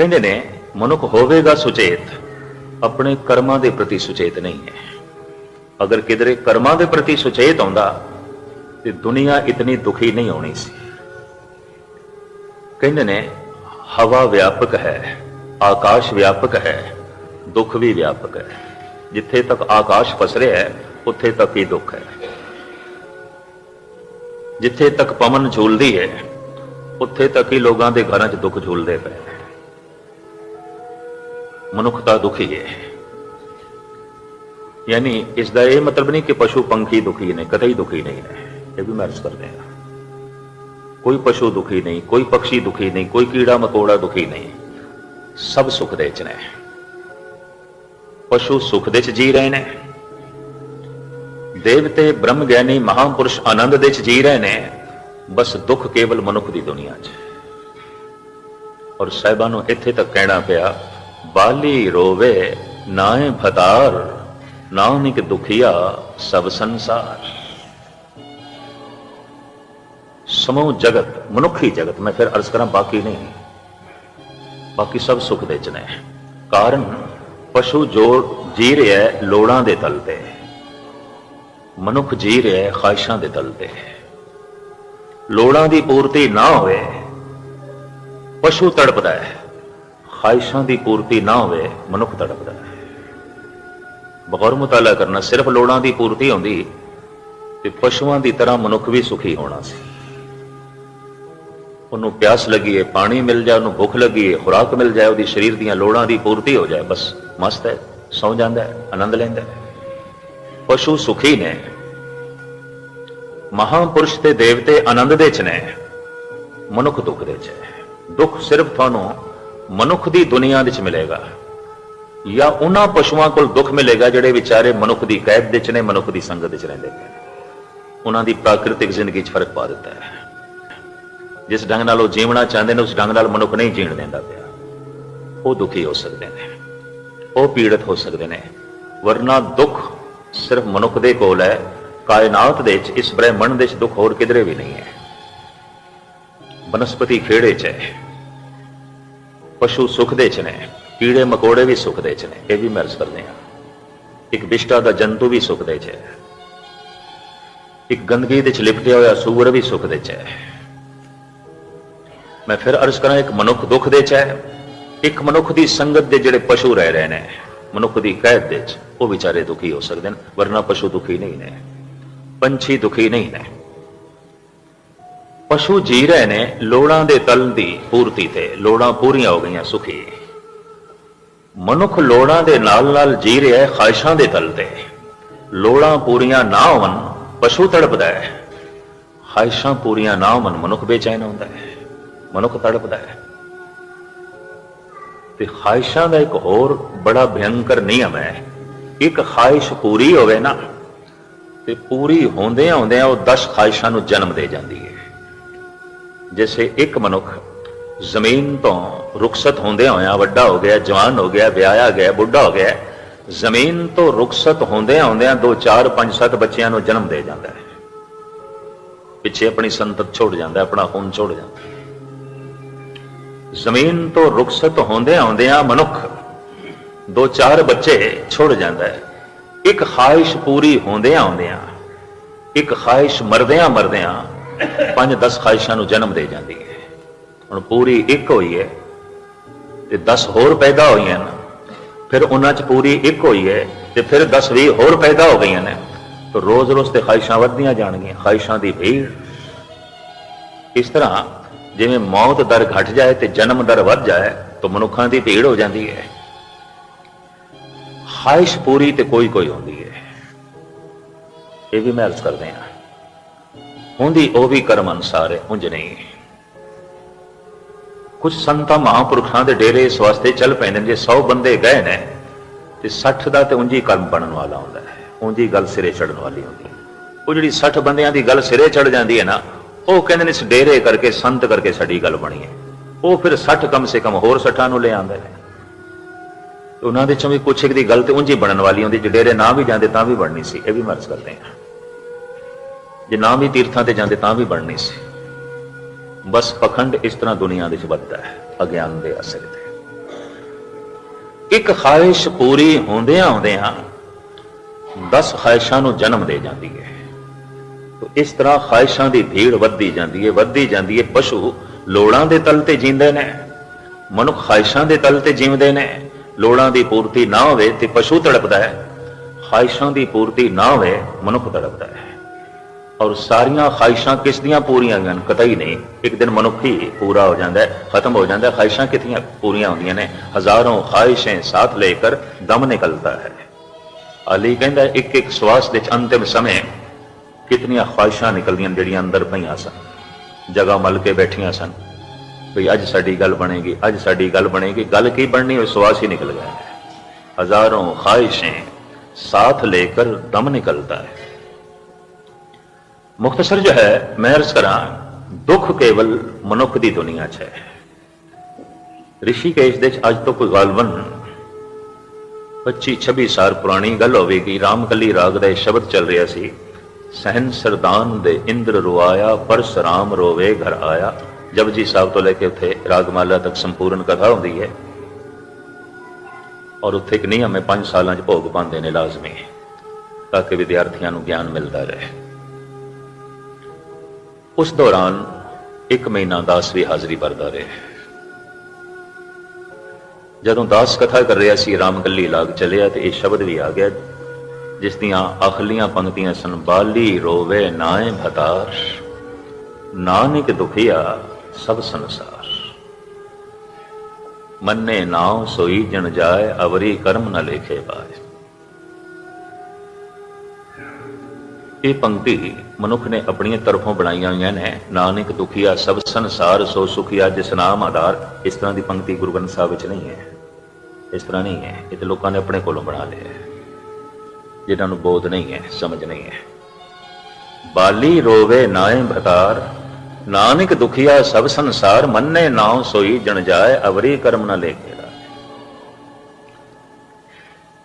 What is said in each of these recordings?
ਕਹਿੰਦੇ ਨੇ, ਮਨੁੱਖ ਹੋਵੇਗਾ ਸੁਚੇਤ, ਆਪਣੇ ਕਰਮਾਂ ਦੇ ਪ੍ਰਤੀ ਸੁਚੇਤ ਨਹੀਂ ਹੈ। ਅਗਰ ਕਿਧਰੇ ਕਰਮਾਂ ਦੇ ਪ੍ਰਤੀ ਸੁਚੇਤ ਆਉਂਦਾ, ਤੇ ਦੁਨੀਆ ਇਤਨੀ ਦੁਖੀ ਨਹੀਂ ਹੋਣੀ ਸੀ। ਕਹਿੰਦੇ ਨੇ, ਹਵਾ ਵਿਆਪਕ ਹੈ, ਆਕਾਸ਼ ਵਿਆਪਕ ਹੈ, ਦੁੱਖ ਵੀ ਵਿਆਪਕ ਹੈ। ਜਿੱਥੇ ਤੱਕ ਆਕਾਸ਼ ਪਸਰਿਆ ਹੈ, ਉੱਥੇ ਤੱਕ ਹੀ ਦੁੱਖ ਹੈ। ਜਿੱਥੇ ਤੱਕ ਪਵਨ ਝੂਲਦੀ ਹੈ, ਉੱਥੇ ਤੱਕ ਹੀ ਲੋਕਾਂ ਦੇ ਘਰਾਂ 'ਚ ਦੁੱਖ ਝੂਲਦੇ ਪਏ ਨੇ। ਮਨੁੱਖਤਾ ਦੁਖੀ ਹੈ ਯਾਨੀ ਇਸ ਦਾ ਇਹ ਮਤਲਬ ਨਹੀਂ ਕਿ ਪਸ਼ੂ ਪੰਖੀ ਦੁਖੀ ਨੇ, ਕਤਈ ਦੁਖੀ ਨਹੀਂ ਨੇ। ਇਹ ਵੀ ਮਰਜ਼ ਕਰਦੇ ਹਾਂ। ਕੋਈ ਪਸ਼ੂ ਦੁਖੀ ਨਹੀਂ, ਕੋਈ ਪੰਛੀ ਦੁਖੀ ਨਹੀਂ, ਕੋਈ ਕੀੜਾ ਮਕੌੜਾ ਦੁਖੀ ਨਹੀਂ। ਸਭ ਸੁਖ ਦੇ ਚ ਨੇ। ਪਸ਼ੂ ਸੁਖ ਦੇ ਚ ਜੀ ਰਹੇ ਨੇ। ਦੇਵਤੇ ਬ੍ਰਹਮ ਗਿਆਨੀ ਮਹਾਪੁਰਸ਼ ਆਨੰਦ ਦੇ ਚ ਜੀ ਰਹੇ ਨੇ। ਬਸ ਦੁੱਖ ਕੇਵਲ ਮਨੁੱਖ ਦੀ ਦੁਨੀਆ 'ਚ। ਔਰ ਸਾਹਿਬਾਂ ਨੂੰ ਇੱਥੇ ਤੱਕ ਕਹਿਣਾ ਪਿਆ ਬਾਲੀ ਰੋਵੇ ਨਾਏ ਭਤਾਰ, ਨਾਨਕ ਦੁਖੀਆ ਸਭ ਸੰਸਾਰ। ਸਮੂਹ ਜਗਤ, ਮਨੁੱਖੀ ਜਗਤ, ਮੈਂ ਫਿਰ ਅਰਜ਼ ਕਰਾਂ ਬਾਕੀ ਨਹੀਂ। ਬਾਕੀ ਸਭ ਸੁਖ ਦੇ ਚ ਨੇ। ਕਾਰਨ, ਪਸ਼ੂ ਜੋ ਜੀ ਰਿਹਾ ਲੋੜਾਂ ਦੇ ਤਲ ਤੇ। ਮਨੁੱਖ ਜੀ ਰਿਹਾ ਖਾਹਿਸ਼ਾਂ ਦੇ ਤਲ ਤੇ। ਲੋੜਾਂ ਦੀ ਪੂਰਤੀ ਨਾ ਹੋਵੇ, ਪਸ਼ੂ ਤੜਪਦਾ ਹੈ। ਖਾਹਿਸ਼ਾਂ ਦੀ ਪੂਰਤੀ ਨਾ ਹੋਵੇ, ਮਨੁੱਖ ਤੜਪਦਾ ਹੈ। ਬਗੌਰ ਮੁਤਾਲਾ ਕਰਨਾ, ਸਿਰਫ ਲੋੜਾਂ ਦੀ ਪੂਰਤੀ ਹੁੰਦੀ ਤੇ ਪਸ਼ੂਆਂ ਦੀ ਤਰ੍ਹਾਂ ਮਨੁੱਖ ਵੀ ਸੁਖੀ ਹੋਣਾ ਸੀ। ਉਹਨੂੰ ਪਿਆਸ ਲੱਗੀ ਹੈ ਪਾਣੀ ਮਿਲ ਜਾਏ, ਉਹਨੂੰ ਭੁੱਖ ਲੱਗੀ ਹੈ ਖੁਰਾਕ ਮਿਲ ਜਾਏ, ਉਹਦੀ ਸਰੀਰ ਦੀਆਂ ਲੋੜਾਂ ਦੀ ਪੂਰਤੀ ਹੋ ਜਾਏ, ਬਸ ਮਸਤ ਹੈ, ਸੌ ਜਾਂਦਾ ਹੈ, ਆਨੰਦ ਲੈਂਦਾ ਹੈ। ਪਸ਼ੂ ਸੁਖੀ ਨੇ। ਮਹਾਪੁਰਸ਼ ਤੇ ਦੇਵਤੇ ਆਨੰਦ ਦੇ ਚ ਨੇ। ਮਨੁੱਖ ਦੁੱਖ ਦੇ ਚ ਹੈ। ਦੁੱਖ ਸਿਰਫ ਤੁਹਾਨੂੰ ਮਨੁੱਖ ਦੀ ਦੁਨੀਆ ਵਿੱਚ ਮਿਲੇਗਾ। ਜਾਂ ਉਹਨਾਂ ਪਸ਼ੂਆਂ ਕੋਲ ਦੁੱਖ ਮਿਲੇਗਾ ਜਿਹੜੇ ਵਿਚਾਰੇ ਮਨੁੱਖ ਦੀ ਕੈਦ ਦੇ ਚ ਨੇ, ਮਨੁੱਖ ਦੀ ਸੰਗਤ ਵਿੱਚ ਰਹਿੰਦੇ ਨੇ। ਉਹਨਾਂ ਦੀ ਪ੍ਰਾਕਿਰਤਿਕ ਜ਼ਿੰਦਗੀ 'ਚ ਫ਼ਰਕ ਪਾ ਦਿੱਤਾ ਹੈ। ਜਿਸ ਢੰਗ ਨਾਲ ਉਹ ਜੀਵਣਾ ਚਾਹੁੰਦੇ ਨੇ, ਉਸ ਢੰਗ ਨਾਲ ਮਨੁੱਖ ਨਹੀਂ ਜੀਣ ਦਿੰਦਾ ਪਿਆ। ਉਹ ਦੁਖੀ ਹੋ ਸਕਦੇ ਨੇ। ਉਹ ਪੀੜਤ ਹੋ ਸਕਦੇ ਨੇ। ਵਰਨਾ ਦੁੱਖ ਸਿਰਫ ਮਨੁੱਖ ਦੇ ਕੋਲ ਹੈ। ਕਾਇਨਾਤ ਦੇ ਵਿੱਚ, ਇਸ ਬ੍ਰਹਿਮੰਡ ਦੇ ਵਿੱਚ ਦੁੱਖ ਹੋਰ ਕਿਧਰੇ ਵੀ ਨਹੀਂ ਹੈ। ਬਨਸਪਤੀ ਖੇੜੇ 'ਚ ਹੈ। ਪਸ਼ੂ ਸੁਖ ਦੇ 'ਚ ਨੇ, ਕੀੜੇ ਮਕੌੜੇ ਵੀ ਸੁਖ ਦੇ 'ਚ ਨੇ, ਇਹ ਵੀ ਮਰਜ਼ ਕਰਦੇ ਆ। ਇੱਕ ਵਿਸ਼ਟਾ ਦਾ ਜੰਤੂ ਵੀ ਸੁਖ ਦੇ 'ਚ ਹੈ। ਇੱਕ ਗੰਦਗੀ ਦੇ 'ਚ ਲਿਪਟਿਆ ਹੋਇਆ ਸੂਰ ਵੀ ਸੁਖ ਦੇ 'ਚ ਹੈ। ਮੈਂ ਫਿਰ ਅਰਜ਼ ਕਰਾਂ, ਇੱਕ ਮਨੁੱਖ ਦੁੱਖ ਦੇ 'ਚ ਹੈ, ਇੱਕ ਮਨੁੱਖ ਦੀ ਸੰਗਤ ਦੇ ਜਿਹੜੇ ਪਸ਼ੂ ਰਹਿ ਰਹੇ ਨੇ, ਮਨੁੱਖ ਦੀ ਕੈਦ ਦੇ 'ਚ, ਉਹ ਵਿਚਾਰੇ ਦੁਖੀ ਹੋ ਸਕਦੇ ਨੇ, ਵਰਨਾ ਪਸ਼ੂ ਦੁਖੀ ਨਹੀਂ ਨੇ, ਪੰਛੀ ਦੁਖੀ ਨਹੀਂ ਨੇ। ਪਸ਼ੂ ਜੀ ਰਹੇ ਨੇ ਲੋੜਾਂ ਦੇ ਤਲ ਦੀ ਪੂਰਤੀ ਤੇ। ਲੋੜਾਂ ਪੂਰੀਆਂ ਹੋ ਗਈਆਂ ਸੁਖੀ। ਮਨੁੱਖ ਲੋੜਾਂ ਦੇ ਨਾਲ ਨਾਲ ਜੀ ਰਿਹਾ ਹੈ ਖਾਹਿਸ਼ਾਂ ਦੇ ਤਲ ਤੇ। ਲੋੜਾਂ ਪੂਰੀਆਂ ਨਾ ਹੋਵਨ ਪਸ਼ੂ ਤੜਪਦਾ ਹੈ। ਖਾਹਿਸ਼ਾਂ ਪੂਰੀਆਂ ਨਾ ਹੋਣ ਮਨੁੱਖ ਬੇਚੈਨ ਹੁੰਦਾ ਹੈ। ਮਨੁੱਖ ਤੜਪਦਾ ਹੈ। ਤੇ ਖਾਹਿਸ਼ਾਂ ਦਾ ਇੱਕ ਹੋਰ ਬੜਾ ਭਿਅੰਕਰ ਨਿਯਮ ਹੈ। ਇੱਕ ਖਾਹਿਸ਼ ਪੂਰੀ ਹੋਵੇ ਨਾ, ਤੇ ਪੂਰੀ ਹੁੰਦਿਆਂ ਹੁੰਦਿਆਂ ਉਹ 10 ਖਾਹਿਸ਼ਾਂ ਨੂੰ ਜਨਮ ਦੇ ਜਾਂਦੀ ਹੈ। ਜਿਵੇਂ ਇੱਕ ਮਨੁੱਖ ਜ਼ਮੀਨ ਤੋਂ ਰੁਖਸਤ ਹੁੰਦਿਆਂ ਹੋਇਆਂ ਵੱਡਾ ਹੋ ਗਿਆ, ਜਵਾਨ ਹੋ ਗਿਆ, ਵਿਆਹਿਆ ਗਿਆ, ਬੁੱਢਾ ਹੋ ਗਿਆ, ਜ਼ਮੀਨ ਤੋਂ ਰੁਖਸਤ ਹੁੰਦਿਆਂ ਹੁੰਦਿਆਂ 2 4 5 7 ਬੱਚਿਆਂ ਨੂੰ ਜਨਮ ਦੇ ਜਾਂਦਾ ਹੈ। ਪਿੱਛੇ ਆਪਣੀ ਸੰਤਤ ਛੋੜ ਜਾਂਦਾ, ਆਪਣਾ ਖੂਨ ਛੋੜ ਜਾਂਦਾ ਜ਼ਮੀਨ ਤੋਂ ਰੁਖਸਤ ਹੁੰਦਿਆਂ ਹੁੰਦਿਆਂ ਮਨੁੱਖ ਦੋ, ਚਾਰ ਬੱਚੇ ਛੋੜ ਜਾਂਦਾ ਹੈ। ਇੱਕ ਖਾਹਿਸ਼ ਪੂਰੀ ਹੁੰਦਿਆਂ ਹੁੰਦਿਆਂ, ਇੱਕ ਖਾਹਿਸ਼ ਮਰਦਿਆਂ ਮਰਦਿਆਂ ਪੰਜ 10 ਖਾਹਿਸ਼ਾਂ ਨੂੰ ਜਨਮ ਦੇ ਜਾਂਦੀ ਹੈ। ਹੁਣ ਪੂਰੀ ਇੱਕ ਹੋਈ ਹੈ ਤੇ 10 ਹੋਰ ਪੈਦਾ ਹੋਈਆਂ ਨੇ। ਫਿਰ ਉਹਨਾਂ 'ਚ ਪੂਰੀ ਇੱਕ ਹੋਈ ਹੈ ਤੇ ਫਿਰ 10 20 ਹੋਰ ਪੈਦਾ ਹੋ ਗਈਆਂ ਨੇ। ਤਾਂ ਰੋਜ਼-ਰੋਜ਼ ਤੇ ਖਾਹਿਸ਼ਾਂ ਵੱਧਦੀਆਂ ਜਾਣਗੀਆਂ, ਖਾਹਿਸ਼ਾਂ ਦੀ ਭੀੜ। ਇਸ ਤਰ੍ਹਾਂ ਜਿਵੇਂ ਮੌਤ ਦਰ ਘਟ ਜਾਏ ਤੇ ਜਨਮ ਦਰ ਵੱਧ ਜਾਏ, ਤਾਂ ਮਨੁੱਖਾਂ ਦੀ ਭੀੜ ਹੋ ਜਾਂਦੀ ਹੈ। ਖਾਹਿਸ਼ ਪੂਰੀ ਤੇ ਕੋਈ ਕੋਈ ਹੁੰਦੀ ਹੈ। ਇਹ ਵੀ ਮੈਂ ਅਰਜ਼ ਕਰਦੇ ਹਾਂ। ਹੁੰਦੀ, ਉਹ ਵੀ ਕਰਮ ਅਨਸਾਰ ਹੈ, ਉਂਝ ਨਹੀਂ। ਕੁਝ ਸੰਤਾਂ ਮਹਾਂਪੁਰਖਾਂ ਦੇ ਡੇਰੇ ਇਸ ਵਾਸਤੇ ਚੱਲ ਪੈਂਦੇ ਨੇ, ਜੇ 100 ਬੰਦੇ ਗਏ ਨੇ, ਤੇ 60 ਦਾ ਤੇ ਉਂਝੀ ਕਰਮ ਬਣਨ ਵਾਲਾ ਹੁੰਦਾ ਹੈ, ਉਂਝੀ ਗੱਲ ਸਿਰੇ ਚੜਨ ਵਾਲੀ ਹੁੰਦੀ ਹੈ। ਉਹ ਜਿਹੜੀ 60 ਬੰਦਿਆਂ ਦੀ ਗੱਲ ਸਿਰੇ ਚੜ ਜਾਂਦੀ ਹੈ ਨਾ, ਉਹ ਕਹਿੰਦੇ ਨੇ ਇਸ ਡੇਰੇ ਕਰਕੇ, ਸੰਤ ਕਰਕੇ ਸਾਡੀ ਗੱਲ ਬਣੀ ਹੈ। ਉਹ ਫਿਰ 60 ਕਮ ਸੇ ਕਮ ਹੋਰ 60 ਨੂੰ ਲੈ ਆਉਂਦੇ ਨੇ। ਉਹਨਾਂ ਦੇ ਚੋਂ ਵੀ ਕੁਛ ਇੱਕ ਦੀ ਗੱਲ ਤੇ ਉਂਝੀ ਬਣਨ ਵਾਲੀ ਹੁੰਦੀ, ਜੇ ਡੇਰੇ ਨਾ ਵੀ ਜਾਂਦੇ ਤਾਂ ਵੀ ਬਣਨੀ ਸੀ, ਇਹ ਵੀ ਮਰਜ਼ ਕਰਦੇ ਆ ਜੇ ਨਾ ਵੀ ਤੀਰਥਾਂ ਤੇ ਜਾਂਦੇ ਤਾਂ ਵੀ ਬਣਨੀ ਸੀ। ਬਸ ਪਖੰਡ ਇਸ ਤਰ੍ਹਾਂ ਦੁਨੀਆ ਦੇ ਵਿੱਚ ਵੱਧਦਾ ਹੈ, ਅਗਿਆਨ ਦੇ ਅਸਰ ਤੇ। ਇੱਕ ਖਾਹਿਸ਼ ਪੂਰੀ ਹੁੰਦਿਆਂ ਹੁੰਦਿਆਂ 10 ਖਾਹਿਸ਼ਾਂ ਨੂੰ ਜਨਮ ਦੇ ਜਾਂਦੀ ਹੈ। ਤੋ ਇਸ ਤਰ੍ਹਾਂ ਖਾਹਿਸ਼ਾਂ ਦੀ ਭੀੜ ਵੱਧਦੀ ਜਾਂਦੀ ਹੈ, ਵੱਧਦੀ ਜਾਂਦੀ ਹੈ। ਪਸ਼ੂ ਲੋੜਾਂ ਦੇ ਤਲ ਤੇ ਜੀਂਦੇ ਨੇ, ਮਨੁੱਖ ਖਾਹਿਸ਼ਾਂ ਦੇ ਤਲ ਤੇ ਜੀਵਦੇ ਨੇ। ਲੋੜਾਂ ਦੀ ਪੂਰਤੀ ਨਾ ਹੋਵੇ ਤੇ ਪਸ਼ੂ ਤੜਪਦਾ ਹੈ, ਖਾਹਿਸ਼ਾਂ ਦੀ ਪੂਰਤੀ ਨਾ ਹੋਵੇ, ਮਨੁੱਖ ਤੜਪਦਾ ਹੈ। ਔਰ ਸਾਰੀਆਂ ਖਾਹਿਸ਼ਾਂ ਕਿਸ ਦੀਆਂ ਪੂਰੀਆਂ ਗਨ ਹੀ ਨਹੀਂ। ਇੱਕ ਦਿਨ ਮਨੁੱਖੀ ਪੂਰਾ ਹੋ ਜਾਂਦਾ ਹੈ, ਖਤਮ ਹੋ ਜਾਂਦਾ ਹੈ। ਖਾਹਿਸ਼ਾਂ ਕਿਤਨੀਆਂ ਪੂਰੀਆਂ ਹੁੰਦੀਆਂ ਨੇ? ਹਜ਼ਾਰਾਂ ਖਾਹਿਸ਼ਾਂ ਸਾਥ ਲੈ ਕੇ ਦਮ ਨਿਕਲਦਾ ਹੈ। ਅਲੀ ਕਹਿੰਦਾ ਇੱਕ ਇੱਕ ਸਵਾਸ ਦੇ ਅੰਤਿਮ ਸਮੇਂ ਕਿਤਨੀਆਂ ਖਾਹਿਸ਼ਾਂ ਨਿਕਲਦੀਆਂ ਜਿਹੜੀਆਂ ਅੰਦਰ ਪਈਆਂ ਸਨ? ਜਗ੍ਹਾ ਮਲ ਕੇ ਬੈਠੀਆਂ ਸਨ। ਵੀ ਅੱਜ ਸਾਡੀ ਗੱਲ ਬਣੇਗੀ, ਅੱਜ ਸਾਡੀ ਗੱਲ ਬਣੇਗੀ। ਗੱਲ ਕੀ ਬਣਨੀ? ਉਹ ਸਵਾਸ ਹੀ ਨਿਕਲ ਗਿਆ ਹਜ਼ਾਰਾਂ ਖਾਹਿਸ਼ਾਂ ਸਾਥ ਲੈ ਕੇ ਦਮ ਨਿਕਲਦਾ ਹੈ। ਮੁਖਤਸਰ ਜੋ ਹੈ, ਮੈਂ ਅਰਜ਼ ਕਰਾਂ, ਦੁੱਖ ਕੇਵਲ ਮਨੁੱਖ ਦੀ ਦੁਨੀਆ 'ਚ ਹੈ। ਰਿਸ਼ੀਕੇਸ਼ ਦੇ ਅੱਜ ਤੋਂ ਕੋਈ ਗਾਲਵਨ 25 26 ਸਾਲ ਪੁਰਾਣੀ ਗੱਲ ਹੋਵੇਗੀ। ਰਾਮਕਲੀ ਰਾਗ ਦਾ ਇਹ ਸ਼ਬਦ ਚੱਲ ਰਿਹਾ ਸੀ, ਸਹਿਨ ਸਰਦਾਨ ਦੇ ਇੰਦਰ ਰੁਆਇਆ, ਪਰਸ ਰਾਮ ਰੋਵੇ ਘਰ ਆਇਆ। ਜਪਜੀ ਸਾਹਿਬ ਤੋਂ ਲੈ ਕੇ ਉੱਥੇ ਰਾਗਮਾਲਾ ਤੱਕ ਸੰਪੂਰਨ ਕਥਾ ਹੁੰਦੀ ਹੈ। ਔਰ ਉੱਥੇ ਇੱਕ ਨਿਯਮ ਹੈ 5 ਸਾਲਾਂ 'ਚ ਭੋਗ ਪਾਉਂਦੇ ਨੇ ਲਾਜ਼ਮੀ, ਤਾਂ ਕਿ ਵਿਦਿਆਰਥੀਆਂ ਨੂੰ ਗਿਆਨ ਮਿਲਦਾ ਰਹੇ। ਉਸ ਦੌਰਾਨ ਇੱਕ ਮਹੀਨਾ ਦਾਸ ਵੀ ਹਾਜ਼ਰੀ ਭਰਦਾ ਰਿਹਾ ਜਦੋਂ ਦਾਸ ਕਥਾ ਕਰ ਰਿਹਾ ਸੀ, ਰਾਮਕਲੀ ਲਾਗ ਚਲਿਆ ਤੇ ਇਹ ਸ਼ਬਦ ਵੀ ਆ ਗਿਆ, ਜਿਸ ਦੀਆਂ ਆਖਲੀਆਂ ਪੰਕਤੀਆਂ ਸਨ, ਬਾਲੀ ਰੋਵੇ ਨਾਏ ਭਤਾਰ, ਨਾਨਕ ਦੁਖੀਆ ਸਭ ਸੰਸਾਰ। ਮੰਨੇ ਨਾਉ ਸੋਈ ਜਣ ਜਾਏ, ਅਵਰੀ ਕਰਮ ਨ ਲੇਖੇ ਪਾਏ। ਇਹ ਪੰਕਤੀ ਮਨੁੱਖ ਨੇ ਆਪਣੀਆਂ ਤਰਫੋਂ ਬਣਾਈਆਂ ਹੋਈਆਂ ਨੇ। ਨਾਨਕ ਦੁਖੀਆ ਸਭ ਸੰਸਾਰ ਸੋ ਸੁਖੀਆ ਜਿਸ ਨਾਮ ਆਧਾਰ ਇਸ ਤਰ੍ਹਾਂ ਦੀ ਪੰਕਤੀ ਗੁਰੂ ਗ੍ਰੰਥ ਸਾਹਿਬ ਵਿੱਚ ਨਹੀਂ ਹੈ। ਇਸ ਤਰ੍ਹਾਂ ਨਹੀਂ ਹੈ। ਇਹ ਤੇ ਲੋਕਾਂ ਨੇ ਆਪਣੇ ਕੋਲੋਂ ਬਣਾ ਲਿਆ ਹੈ। ਜਿਨ੍ਹਾਂ ਨੂੰ ਬੋਧ ਨਹੀਂ ਹੈ, ਸਮਝ ਨਹੀਂ ਹੈ। ਬਾਲੀ ਰੋਵੇ ਨਾਏ ਭਤਾਰ, ਨਾਨਕ ਦੁਖੀਆ ਸਭ ਸੰਸਾਰ ਮੰਨੇ ਨਾਉ ਸੋਈ ਜਣ ਜਾਏ, ਅਵਰੀ ਕਰਮ ਨ ਲੇਖੇ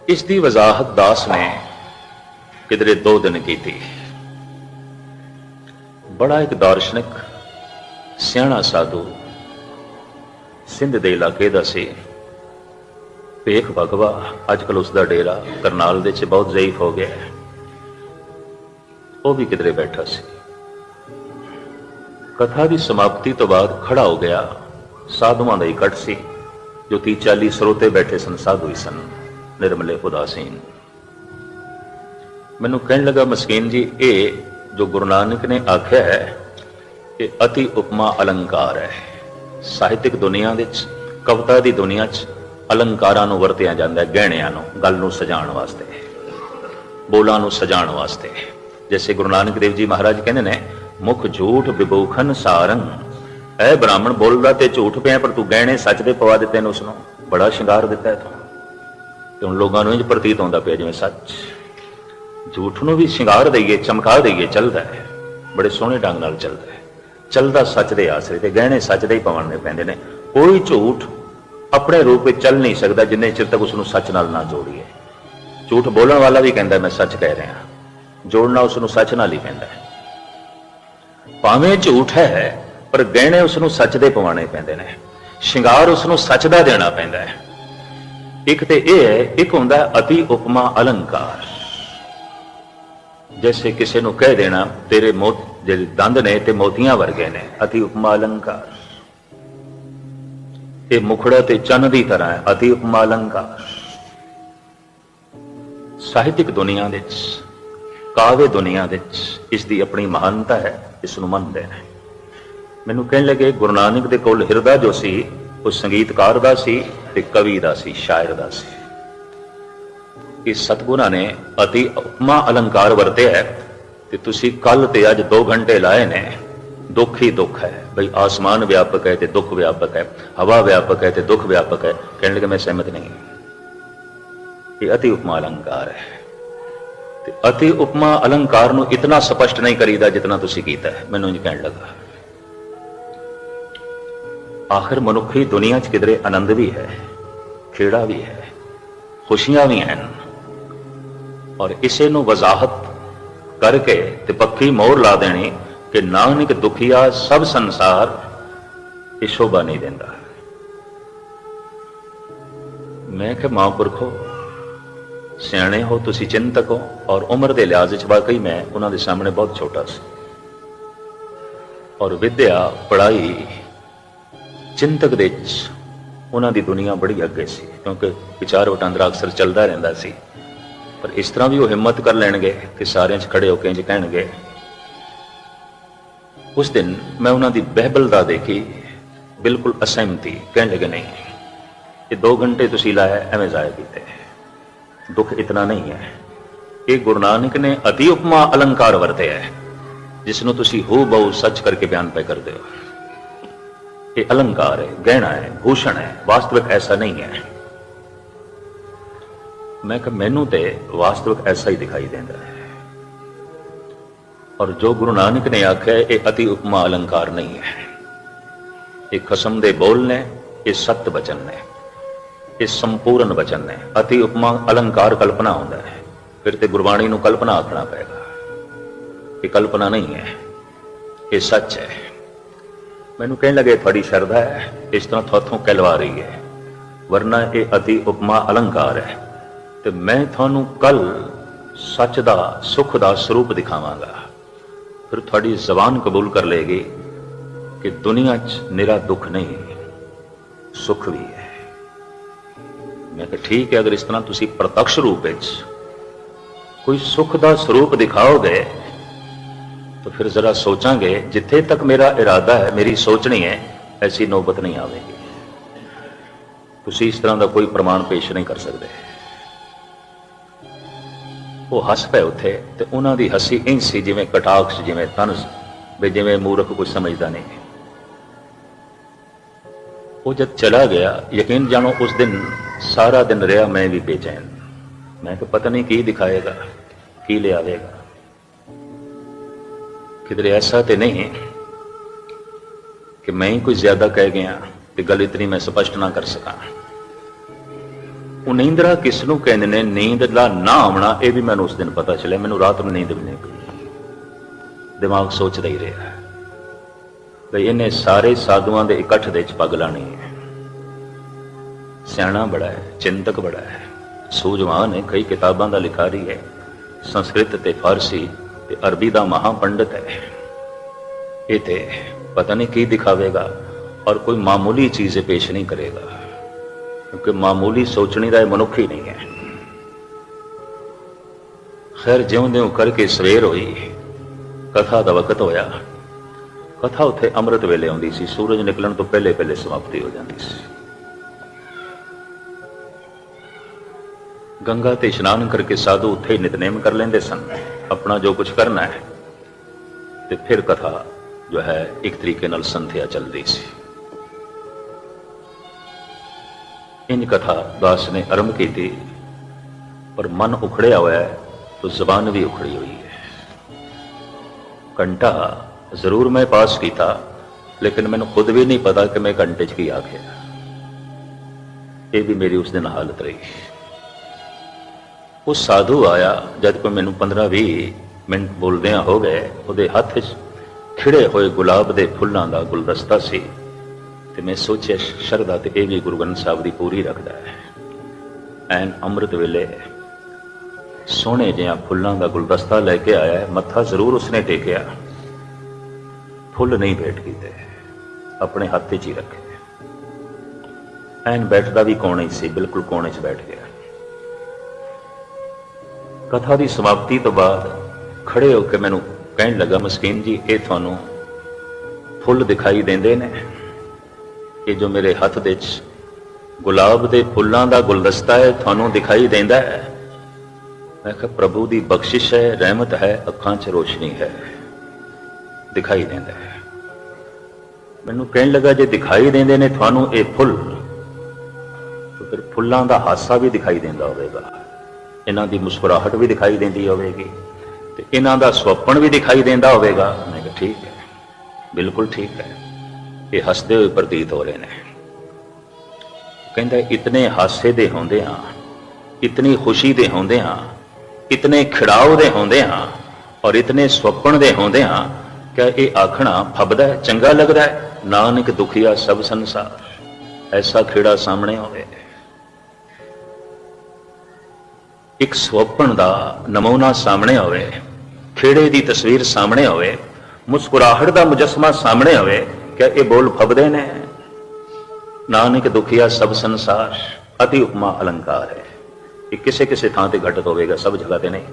ਇਸ ਦੀ ਵਜ਼ਾਹਤ ਦਾਸ ਨੇ ਕਿਧਰੇ ਦੋ ਦਿਨ ਕੀਤੀ। ਬੜਾ ਇੱਕ ਦਾਰਸ਼ਨਿਕ, ਸਿਆਣਾ ਸਾਧੂ ਸਿੰਧ ਦੇ ਇਲਾਕੇ ਦਾ ਸੀ। ਭੇਖ ਭਗਵਾ ਅੱਜ ਕੱਲ ਉਸ ਦਾ ਡੇਰਾ ਕਰਨਾਲ ਦੇ ਚ ਬਹੁਤ ਜ਼ਈਫ ਹੋ ਗਿਆ ਉਹ ਵੀ ਕਿਧਰੇ ਬੈਠਾ ਸੀ। ਕਥਾ ਦੀ ਸਮਾਪਤੀ ਤੋਂ ਬਾਅਦ ਖੜਾ ਹੋ ਗਿਆ ਸਾਧੂਆਂ ਦਾ ਇਕੱਠ ਸੀ, ਜੋ 30 40 ਸਰੋਤੇ ਬੈਠੇ ਸਨ, ਸਾਧੂ ਹੀ ਸਨ, ਨਿਰਮਲੇ ਉਦਾਸੀਨ। ਮੈਨੂੰ ਕਹਿਣ ਲੱਗਾ, ਮਸਕੀਨ ਜੀ, ਇਹ ਜੋ ਗੁਰੂ ਨਾਨਕ ਨੇ ਆਖਿਆ ਹੈ ਇਹ ਅਤੀ ਉਪਮਾ ਅਲੰਕਾਰ ਹੈ। ਸਾਹਿਤਿਕ ਦੁਨੀਆ ਵਿੱਚ, ਕਵਿਤਾ ਦੀ ਦੁਨੀਆ 'ਚ ਅਲੰਕਾਰਾਂ ਨੂੰ ਵਰਤਿਆ ਜਾਂਦਾ ਹੈ, ਗਹਿਣਿਆਂ ਨੂੰ, ਗੱਲ ਨੂੰ ਸਜਾਉਣ ਵਾਸਤੇ, ਬੋਲਾਂ ਨੂੰ ਸਜਾਉਣ ਵਾਸਤੇ। ਜੈਸੇ ਗੁਰੂ ਨਾਨਕ ਦੇਵ ਜੀ ਮਹਾਰਾਜ ਕਹਿੰਦੇ ਨੇ, ਮੁਖ ਝੂਠ ਵਿਭੂਖਨ ਸਾਰੰਗ, ਐ ਬ੍ਰਾਹਮਣ ਬੋਲਦਾ ਤੇ ਝੂਠ ਪਿਆ, ਪਰ ਤੂੰ ਗਹਿਣੇ ਸੱਚ ਦੇ ਪਵਾ ਦਿੱਤੇ ਨੇ ਉਸ ਨੂੰ ਬੜਾ ਸ਼ਿੰਗਾਰ ਦਿੱਤਾ ਹੈ ਤੂੰ ਤੇ ਹੁਣ ਲੋਕਾਂ ਨੂੰ ਇੰਜ ਪ੍ਰਤੀਤ ਹੁੰਦਾ ਪਿਆ, ਜਿਵੇਂ ਸੱਚ। ਝੂਠ ਨੂੰ ਵੀ ਸ਼ਿੰਗਾਰ ਦਈਏ, ਚਮਕਾ ਦਈਏ, ਚੱਲਦਾ ਹੈ। ਬੜੇ ਸੋਹਣੇ ਢੰਗ ਨਾਲ ਚੱਲਦਾ ਹੈ। ਚੱਲਦਾ ਸੱਚ ਦੇ ਆਸਰੇ ਤੇ ਗਹਿਣੇ ਸੱਚ ਦੇ ਹੀ ਪਾਉਣੇ ਪੈਂਦੇ ਨੇ। ਕੋਈ ਝੂਠ ਆਪਣੇ ਰੂਪ ਵਿੱਚ ਚੱਲ ਨਹੀਂ ਸਕਦਾ ਜਿੰਨੇ ਚਿਰ ਤੱਕ ਉਸ ਨੂੰ ਸੱਚ ਨਾਲ ਨਾ ਜੋੜੀਏ। ਝੂਠ ਬੋਲਣ ਵਾਲਾ ਵੀ ਕਹਿੰਦਾ, ਮੈਂ ਸੱਚ ਕਹਿ ਰਿਹਾ ਜੋੜਨਾ ਉਸ ਨੂੰ ਸੱਚ ਨਾਲ ਹੀ ਪੈਂਦਾ ਹੈ। ਭਾਵੇਂ ਝੂਠ ਹੈ, ਪਰ ਗਹਿਣੇ ਉਸ ਨੂੰ ਸੱਚ ਦੇ ਪਵਾਣੇ ਪੈਂਦੇ ਨੇ। ਸ਼ਿੰਗਾਰ ਉਸ ਨੂੰ ਸੱਚ ਦਾ ਦੇਣਾ ਪੈਂਦਾ ਹੈ। ਇੱਕ ਤੇ ਇਹ ਹੈ, ਇੱਕ ਹੁੰਦਾ ਅਤੀ ਉਪਮਾ ਅਲੰਕਾਰ। ਜੈਸੇ ਕਿਸੇ ਨੂੰ ਕਹਿ ਦੇਣਾ ਤੇਰੇ ਮੋਤ ਜਿਹੜੇ ਦੰਦ ਨੇ ਤੇ ਮੋਤੀਆਂ ਵਰਗੇ ਨੇ ਅਤੀ ਉਪਮਾ ਅਲੰਕਾਰ ਇਹ ਮੁਖੜਾ ਤੇ ਚੰਨ ਦੀ ਤਰ੍ਹਾਂ ਹੈ ਅਤੀ ਉਪਮਾ ਅਲੰਕਾਰ ਸਾਹਿਤਿਕ ਦੁਨੀਆ ਵਿੱਚ ਕਾਵਿ ਦੁਨੀਆ ਵਿੱਚ ਇਸ ਦੀ ਆਪਣੀ ਮਹਾਨਤਾ ਹੈ ਇਸ ਨੂੰ ਮੰਨਦੇ ਨੇ ਮੈਨੂੰ ਕਹਿਣ ਲੱਗੇ ਗੁਰੂ ਨਾਨਕ ਦੇ ਕੋਲ ਹਿਰਦਾ ਜੋ ਸੀ ਉਹ ਸੰਗੀਤਕਾਰ ਦਾ ਸੀ ਤੇ ਕਵੀ ਦਾ ਸੀ ਸ਼ਾਇਰ ਦਾ ਸੀ ਕਿ ਸਤਗੁਰਾਂ ਨੇ ਅਤੀ ਉਪਮਾ ਅਲੰਕਾਰ ਵਰਤਿਆ ਹੈ ਤੇ ਤੁਸੀਂ ਕੱਲ ਤੇ ਅੱਜ 2 ਘੰਟੇ ਲਾਏ ਨੇ। ਦੁੱਖ ਹੀ ਦੁੱਖ ਹੈ। ਬਈ ਆਸਮਾਨ ਵਿਆਪਕ ਹੈ ਤੇ ਦੁੱਖ ਵਿਆਪਕ ਹੈ, ਹਵਾ ਵਿਆਪਕ ਹੈ ਤੇ ਦੁੱਖ ਵਿਆਪਕ ਹੈ। ਕਹਿਣ ਲੱਗੇ ਮੈਂ ਸਹਿਮਤ ਨਹੀਂ। ਇਹ ਅਤੀ ਉਪਮਾ ਅਲੰਕਾਰ ਹੈ। ਤੇ ਅਤੀ ਉਪਮਾ ਅਲੰਕਾਰ ਨੂੰ ਇਤਨਾ ਸਪਸ਼ਟ ਨਹੀਂ ਕਰੀਦਾ ਜਿਤਨਾ ਤੁਸੀਂ ਕੀਤਾ ਹੈ। ਮੈਨੂੰ ਇੰਜ ਕਹਿਣ ਲੱਗਾ। ਆਖਰ ਮਨੁੱਖੀ ਦੁਨੀਆ 'ਚ ਕਿਧਰੇ ਆਨੰਦ ਵੀ ਹੈ, ਖੇੜਾ ਵੀ ਹੈ, ਖੁਸ਼ੀਆਂ ਵੀ ਹਨ। ਔਰ ਇਸੇ ਨੂੰ ਵਜ਼ਾਹਤ ਕਰਕੇ ਤੇ ਪੱਕੀ ਮੋਹਰ ਲਾ ਦੇਣੀ ਕਿ ਨਾਨਕ ਦੁਖੀਆ ਸਭ ਸੰਸਾਰ ਇਹ ਸ਼ੋਭਾ ਨਹੀਂ ਦਿੰਦਾ। ਮੈਂ ਕਿਹਾ, ਮਹਾਂਪੁਰਖੋ ਸਿਆਣੇ ਹੋ, ਤੁਸੀਂ ਚਿੰਤਕ ਹੋ ਔਰ ਉਮਰ ਦੇ ਲਿਹਾਜ਼ ਵਿੱਚ ਵਾਕਈ ਮੈਂ ਉਹਨਾਂ ਦੇ ਸਾਹਮਣੇ ਬਹੁਤ ਛੋਟਾ ਸੀ। ਔਰ ਵਿਦਿਆ, ਪੜ੍ਹਾਈ, ਚਿੰਤਕ ਦੇ ਵਿੱਚ ਉਹਨਾਂ ਦੀ ਦੁਨੀਆ ਬੜੀ ਅੱਗੇ ਸੀ, ਕਿਉਂਕਿ ਵਿਚਾਰ ਵਟਾਂਦਰਾ ਅਕਸਰ ਚੱਲਦਾ ਰਹਿੰਦਾ ਸੀ। ਪਰ ਇਸ ਤਰ੍ਹਾਂ ਵੀ ਉਹ ਹਿੰਮਤ ਕਰ ਲੈਣਗੇ ਕਿ ਸਾਰਿਆਂ 'ਚ ਖੜੇ ਹੋ ਕੇ ਇੰਜ ਕਹਿਣਗੇ। ਉਸ ਦਿਨ ਮੈਂ ਉਹਨਾਂ ਦੀ ਬਹਿਬਲਤਾ ਦੇਖੀ, ਬਿਲਕੁਲ ਅਸਹਿਮਤੀ, ਕਹਿਣ ਲੱਗੇ, ਨਹੀਂ, ਇਹ 2 ਘੰਟੇ ਤੁਸੀਂ ਲਾਇਆ, ਐਵੇਂ ਜ਼ਾਇਆ ਕੀਤੇ ਦੁੱਖ ਇਤਨਾ ਨਹੀਂ ਹੈ। ਇਹ ਗੁਰੂ ਨਾਨਕ ਨੇ ਅਤੀ ਉਪਮਾ ਅਲੰਕਾਰ ਵਰਤਿਆ ਹੈ, ਜਿਸ ਨੂੰ ਤੁਸੀਂ ਹੋ ਬਹੁ ਸੱਚ ਕਰਕੇ ਬਿਆਨ ਪੈ ਕਰਦੇ ਹੋ। ਇਹ ਅਲੰਕਾਰ ਹੈ, ਗਹਿਣਾ ਹੈ, ਭੂਸ਼ਣ ਹੈ, ਵਾਸਤਵਿਕ ਐਸਾ ਨਹੀਂ ਹੈ। ਮੈਂ ਕਿ ਮੈਨੂੰ ਤੇ ਵਾਸਤਵਿਕ ਐਸਾ ਹੀ ਦਿਖਾਈ ਦਿੰਦਾ ਹੈ। ਔਰ ਜੋ ਗੁਰੂ ਨਾਨਕ ਨੇ ਆਖਿਆ, ਇਹ ਅਤੀ ਉਪਮਾ ਅਲੰਕਾਰ ਨਹੀਂ ਹੈ। ਇਹ ਖਸਮ ਦੇ ਬੋਲ ਨੇ, ਇਹ ਸਤ ਬਚਨ ਨੇ, ਇਹ ਸੰਪੂਰਨ ਬਚਨ ਨੇ। ਅਤੀ ਉਪਮਾ ਅਲੰਕਾਰ ਕਲਪਨਾ ਹੁੰਦਾ ਹੈ। ਫਿਰ ਤੇ ਗੁਰਬਾਣੀ ਨੂੰ ਕਲਪਨਾ ਆਖਣਾ ਪਏਗਾ। ਇਹ ਕਲਪਨਾ ਨਹੀਂ ਹੈ, ਇਹ ਸੱਚ ਹੈ। ਮੈਨੂੰ ਕਹਿਣ ਲੱਗੇ, ਤੁਹਾਡੀ ਸ਼ਰਧਾ ਹੈ, ਇਸ ਤਰ੍ਹਾਂ ਤੁਹਾਥੋਂ ਕਹਿਲਵਾ ਰਹੀ ਹੈ। ਵਰਨਾ ਇਹ ਅਤੀ ਉਪਮਾ ਅਲੰਕਾਰ ਹੈ। ਤੇ ਮੈਂ ਤੁਹਾਨੂੰ ਕੱਲ ਸੱਚ ਦਾ, ਸੁਖ ਦਾ ਸਰੂਪ ਦਿਖਾਵਾਂਗਾ। ਫਿਰ ਤੁਹਾਡੀ ਜ਼ਬਾਨ ਕਬੂਲ ਕਰ ਲਏਗੀ ਕਿ ਦੁਨੀਆ 'ਚ ਨਿਰਾ ਦੁੱਖ ਨਹੀਂ, ਸੁਖ ਵੀ ਹੈ। ਮੈਂ ਕਿਹਾ, ਠੀਕ ਹੈ, ਅਗਰ ਇਸ ਤਰ੍ਹਾਂ ਤੁਸੀਂ ਪ੍ਰਤੱਖ ਰੂਪ ਵਿੱਚ ਕੋਈ ਸੁਖ ਦਾ ਸਰੂਪ ਦਿਖਾਓਗੇ, ਤਾਂ ਫਿਰ ਜ਼ਰਾ ਸੋਚਾਂਗੇ, ਜਿੱਥੇ ਤੱਕ ਮੇਰਾ ਇਰਾਦਾ ਹੈ, ਮੇਰੀ ਸੋਚਣੀ ਹੈ, ਐਸੀ ਨੌਬਤ ਨਹੀਂ ਆਵੇਗੀ। ਤੁਸੀਂ ਇਸ ਤਰ੍ਹਾਂ ਦਾ ਕੋਈ ਪ੍ਰਮਾਣ ਪੇਸ਼ ਨਹੀਂ ਕਰ ਸਕਦੇ। ਉਹ ਹੱਸ ਪਏ ਉੱਥੇ ਤੇ ਉਹਨਾਂ ਦੀ ਹੱਸੀ ਇੰਜ ਸੀ ਜਿਵੇਂ ਕਟਾਕਸ਼ ਜਿਵੇਂ ਤਨਸ ਵੀ ਜਿਵੇਂ ਮੂਰਖ ਕੁਝ ਸਮਝਦਾ ਨਹੀਂ ਉਹ ਜਦ ਚਲਾ ਗਿਆ, ਯਕੀਨ ਜਾਣੋ ਉਸ ਦਿਨ ਸਾਰਾ ਦਿਨ ਰਿਹਾ ਮੈਂ ਵੀ ਬੇਚੈਨ। ਮੈਂ ਕਿ ਪਤਾ ਨਹੀਂ ਕੀ ਦਿਖਾਏਗਾ, ਕੀ ਲਿਆਵੇਗਾ? ਕਿਧਰੇ ਐਸਾ ਤੇ ਨਹੀਂ ਕਿ ਮੈਂ ਹੀ ਕੋਈ ਜ਼ਿਆਦਾ ਕਹਿ ਗਿਆ ਤੇ ਗੱਲ ਇਤਨੀ ਮੈਂ ਸਪਸ਼ਟ ਨਾ ਕਰ ਸਕਾਂ। ਉਹ ਨੀਂਦਰਾ ਕਿਸ ਨੂੰ ਕਹਿੰਦੇ ਨੇ? ਨੀਂਦ ਦਾ ਨਾ ਆਉਣਾ, ਇਹ ਵੀ ਮੈਨੂੰ ਉਸ ਦਿਨ ਪਤਾ ਚੱਲਿਆ। ਮੈਨੂੰ ਰਾਤ ਨੂੰ ਨੀਂਦ ਵੀ ਨਹੀਂ ਪਈ ਦਿਮਾਗ ਸੋਚਦਾ ਹੀ ਰਿਹਾ। ਬਈ ਇਹਨੇ ਸਾਰੇ ਸਾਧੂਆਂ ਦੇ ਇਕੱਠ ਦੇ ਵਿੱਚ ਪੱਗ ਲਾਣੀ ਹੈ। ਸਿਆਣਾ ਬੜਾ ਹੈ, ਚਿੰਤਕ ਬੜਾ ਹੈ, ਸੂਝਵਾਨ ਹੈ, ਕਈ ਕਿਤਾਬਾਂ ਦਾ ਲਿਖਾਰੀ ਹੈ, ਸੰਸਕ੍ਰਿਤ ਤੇ ਫਾਰਸੀ ਤੇ ਅਰਬੀ ਦਾ ਮਹਾ ਪੰਡਤ ਹੈ। ਇਹ ਤੇ ਪਤਾ ਨਹੀਂ ਕੀ ਦਿਖਾਵੇਗਾ ਔਰ ਕੋਈ ਮਾਮੂਲੀ ਚੀਜ਼ ਪੇਸ਼ ਨਹੀਂ ਕਰੇਗਾ। ਕਿਉਂਕਿ ਮਾਮੂਲੀ ਸੋਚਣੀ ਦਾ ਇਹ ਮਨੁੱਖ ਹੀ ਨਹੀਂ ਹੈ ਖੈਰ ਜਿਉਂ-ਜਿਉਂ ਕਰਕੇ ਸਵੇਰ ਹੋਈ ਕਥਾ ਦਾ ਵਕਤ ਹੋਇਆ ਕਥਾ ਉੱਥੇ ਅੰਮ੍ਰਿਤ ਵੇਲੇ ਆਉਂਦੀ ਸੀ ਸੂਰਜ ਨਿਕਲਣ ਤੋਂ ਪਹਿਲੇ ਪਹਿਲੇ ਸਮਾਪਤੀ ਹੋ ਜਾਂਦੀ ਸੀ ਗੰਗਾ ਤੇ ਇਸ਼ਨਾਨ ਕਰਕੇ ਸਾਧੂ ਉੱਥੇ ਹੀ ਨਿਤਨੇਮ ਕਰ ਲੈਂਦੇ ਸਨ ਆਪਣਾ ਜੋ ਕੁਝ ਕਰਨਾ ਹੈ ਤੇ ਫਿਰ ਕਥਾ ਜੋ ਹੈ ਇੱਕ ਤਰੀਕੇ ਨਾਲ ਸੰਥਿਆ ਚੱਲਦੀ ਸੀ ਇੰਜ ਕਥਾ ਦਾਸ ਨੇ ਆਰੰਭ ਕੀਤੀ, ਪਰ ਮਨ ਉਖੜਿਆ ਹੋਇਆ ਹੈ, ਤਾਂ ਜ਼ਬਾਨ ਵੀ ਉਖੜੀ ਹੋਈ ਹੈ। ਘੰਟਾ ਜ਼ਰੂਰ ਮੈਂ ਪਾਸ ਕੀਤਾ, ਲੇਕਿਨ ਮੈਨੂੰ ਖੁਦ ਵੀ ਨਹੀਂ ਪਤਾ ਕਿ ਮੈਂ ਘੰਟੇ 'ਚ ਕੀ ਆਖਿਆ। ਇਹ ਵੀ ਮੇਰੀ ਉਸ ਦਿਨ ਹਾਲਤ ਰਹੀ। ਉਹ ਸਾਧੂ ਆਇਆ, ਜਦ ਕੋਈ ਮੈਨੂੰ 15-20 ਮਿੰਟ ਬੋਲਦਿਆਂ ਹੋ ਗਏ, ਉਹਦੇ ਹੱਥ 'ਚ ਖਿੜੇ ਹੋਏ ਗੁਲਾਬ ਦੇ ਫੁੱਲਾਂ ਦਾ ਗੁਲਦਸਤਾ ਸੀ। ਤੇ ਮੈਂ ਸੋਚਿਆ, ਸ਼ਰਧਾ ਤੇ ਇਹ ਵੀ ਗੁਰੂ ਗ੍ਰੰਥ ਸਾਹਿਬ ਦੀ ਪੂਰੀ ਰੱਖਦਾ ਹੈ। ਐਨ ਅੰਮ੍ਰਿਤ ਵੇਲੇ ਸੋਹਣੇ ਜਿਹਾ ਫੁੱਲਾਂ ਦਾ ਗੁਲਦਸਤਾ ਲੈ ਕੇ ਆਇਆ ਮੱਥਾ ਜ਼ਰੂਰ ਉਸਨੇ ਟੇਕਿਆ। ਫੁੱਲ ਨਹੀਂ ਭੇਟ ਕੀਤੇ, ਆਪਣੇ ਹੱਥ 'ਚ ਹੀ ਰੱਖੇ। ਐਨ ਬੈਠਦਾ ਵੀ ਕੋਣੇ 'ਚ ਸੀ, ਬਿਲਕੁਲ ਕੋਣੇ 'ਚ ਬੈਠ ਗਿਆ। ਕਥਾ ਦੀ ਸਮਾਪਤੀ ਤੋਂ ਬਾਅਦ ਖੜੇ ਹੋ ਕੇ ਮੈਨੂੰ ਕਹਿਣ ਲੱਗਾ, ਮਸਕੀਨ ਜੀ, ਇਹ ਤੁਹਾਨੂੰ ਫੁੱਲ ਦਿਖਾਈ ਦਿੰਦੇ ਨੇ। ਇਹ ਜੋ ਮੇਰੇ ਹੱਥ ਦੇ ਵਿੱਚ ਗੁਲਾਬ ਦੇ ਫੁੱਲਾਂ ਦਾ ਗੁਲਦਸਤਾ ਹੈ, ਤੁਹਾਨੂੰ ਦਿਖਾਈ ਦਿੰਦਾ ਹੈ। ਮੈਂ ਕਿਹਾ, ਪ੍ਰਭੂ ਦੀ ਬਖਸ਼ਿਸ਼ ਹੈ, ਰਹਿਮਤ ਹੈ, ਅੱਖਾਂ 'ਚ ਰੋਸ਼ਨੀ ਹੈ। ਦਿਖਾਈ ਦਿੰਦਾ ਹੈ। ਮੈਨੂੰ ਕਹਿਣ ਲੱਗਾ, ਜੇ ਦਿਖਾਈ ਦਿੰਦੇ ਨੇ ਤੁਹਾਨੂੰ ਇਹ ਫੁੱਲ, ਤਾਂ ਫਿਰ ਫੁੱਲਾਂ ਦਾ ਹਾਸਾ ਵੀ ਦਿਖਾਈ ਦਿੰਦਾ ਹੋਵੇਗਾ। ਇਹਨਾਂ ਦੀ ਮੁਸਕਰਾਹਟ ਵੀ ਦਿਖਾਈ ਦਿੰਦੀ ਹੋਵੇਗੀ ਤੇ ਇਹਨਾਂ ਦਾ ਸੁਪਨ ਵੀ ਦਿਖਾਈ ਦਿੰਦਾ ਹੋਵੇਗਾ। ਮੈਂ ਕਿਹਾ, ਠੀਕ ਹੈ। ਬਿਲਕੁਲ ਠੀਕ ਹੈ। ਇਹ ਹੱਸਦੇ ਹੋਏ ਪ੍ਰਤੀਤ ਹੋ ਰਹੇ ਨੇ। ਕਹਿੰਦਾ, ਇਤਨੇ ਹਾਸੇ ਦੇ ਹੁੰਦੇ ਆ ਇਤਨੀ ਖੁਸ਼ੀ ਦੇ ਹੁੰਦੇ ਆ ਇਤਨੇ ਖਿੜਾਓ ਦੇ ਹੁੰਦੇ ਆ ਔਰ ਇਤਨੇ ਸੁਪਨ ਦੇ ਹੁੰਦੇ ਆ ਕਿ ਇਹ ਆਖਣਾ ਫੱਬਦਾ ਚੰਗਾ ਲੱਗਦਾ ਨਾਨਕ ਦੁਖੀਆ ਸਭ ਸੰਸਾਰ, ਐਸਾ ਖੇੜਾ ਸਾਹਮਣੇ ਹੋਵੇ ਇੱਕ ਸੁਪਨ ਦਾ ਨਮੂਨਾ ਸਾਹਮਣੇ ਹੋਵੇ ਖੇੜੇ ਦੀ ਤਸਵੀਰ ਸਾਹਮਣੇ ਹੋਵੇ ਮੁਸਕਰਾਹਟ ਦਾ ਮੁਜਸਮਾ ਸਾਹਮਣੇ ਹੋਵੇ ਕਿ ਇਹ ਬੋਲ ਫਬਦੇ ਨੇ। ਨਾਨਕ ਦੁਖੀਆ ਸਭ ਸੰਸਾਰ, ਅਤੀ ਉਪਮਾ ਅਲੰਕਾਰ ਹੈ। ਇਹ ਕਿਸੇ ਕਿਸੇ ਥਾਂ ਤੇ ਘਟਤ ਹੋਵੇਗਾ, ਸਭ ਜਗ੍ਹਾ ਤੇ ਨਹੀਂ।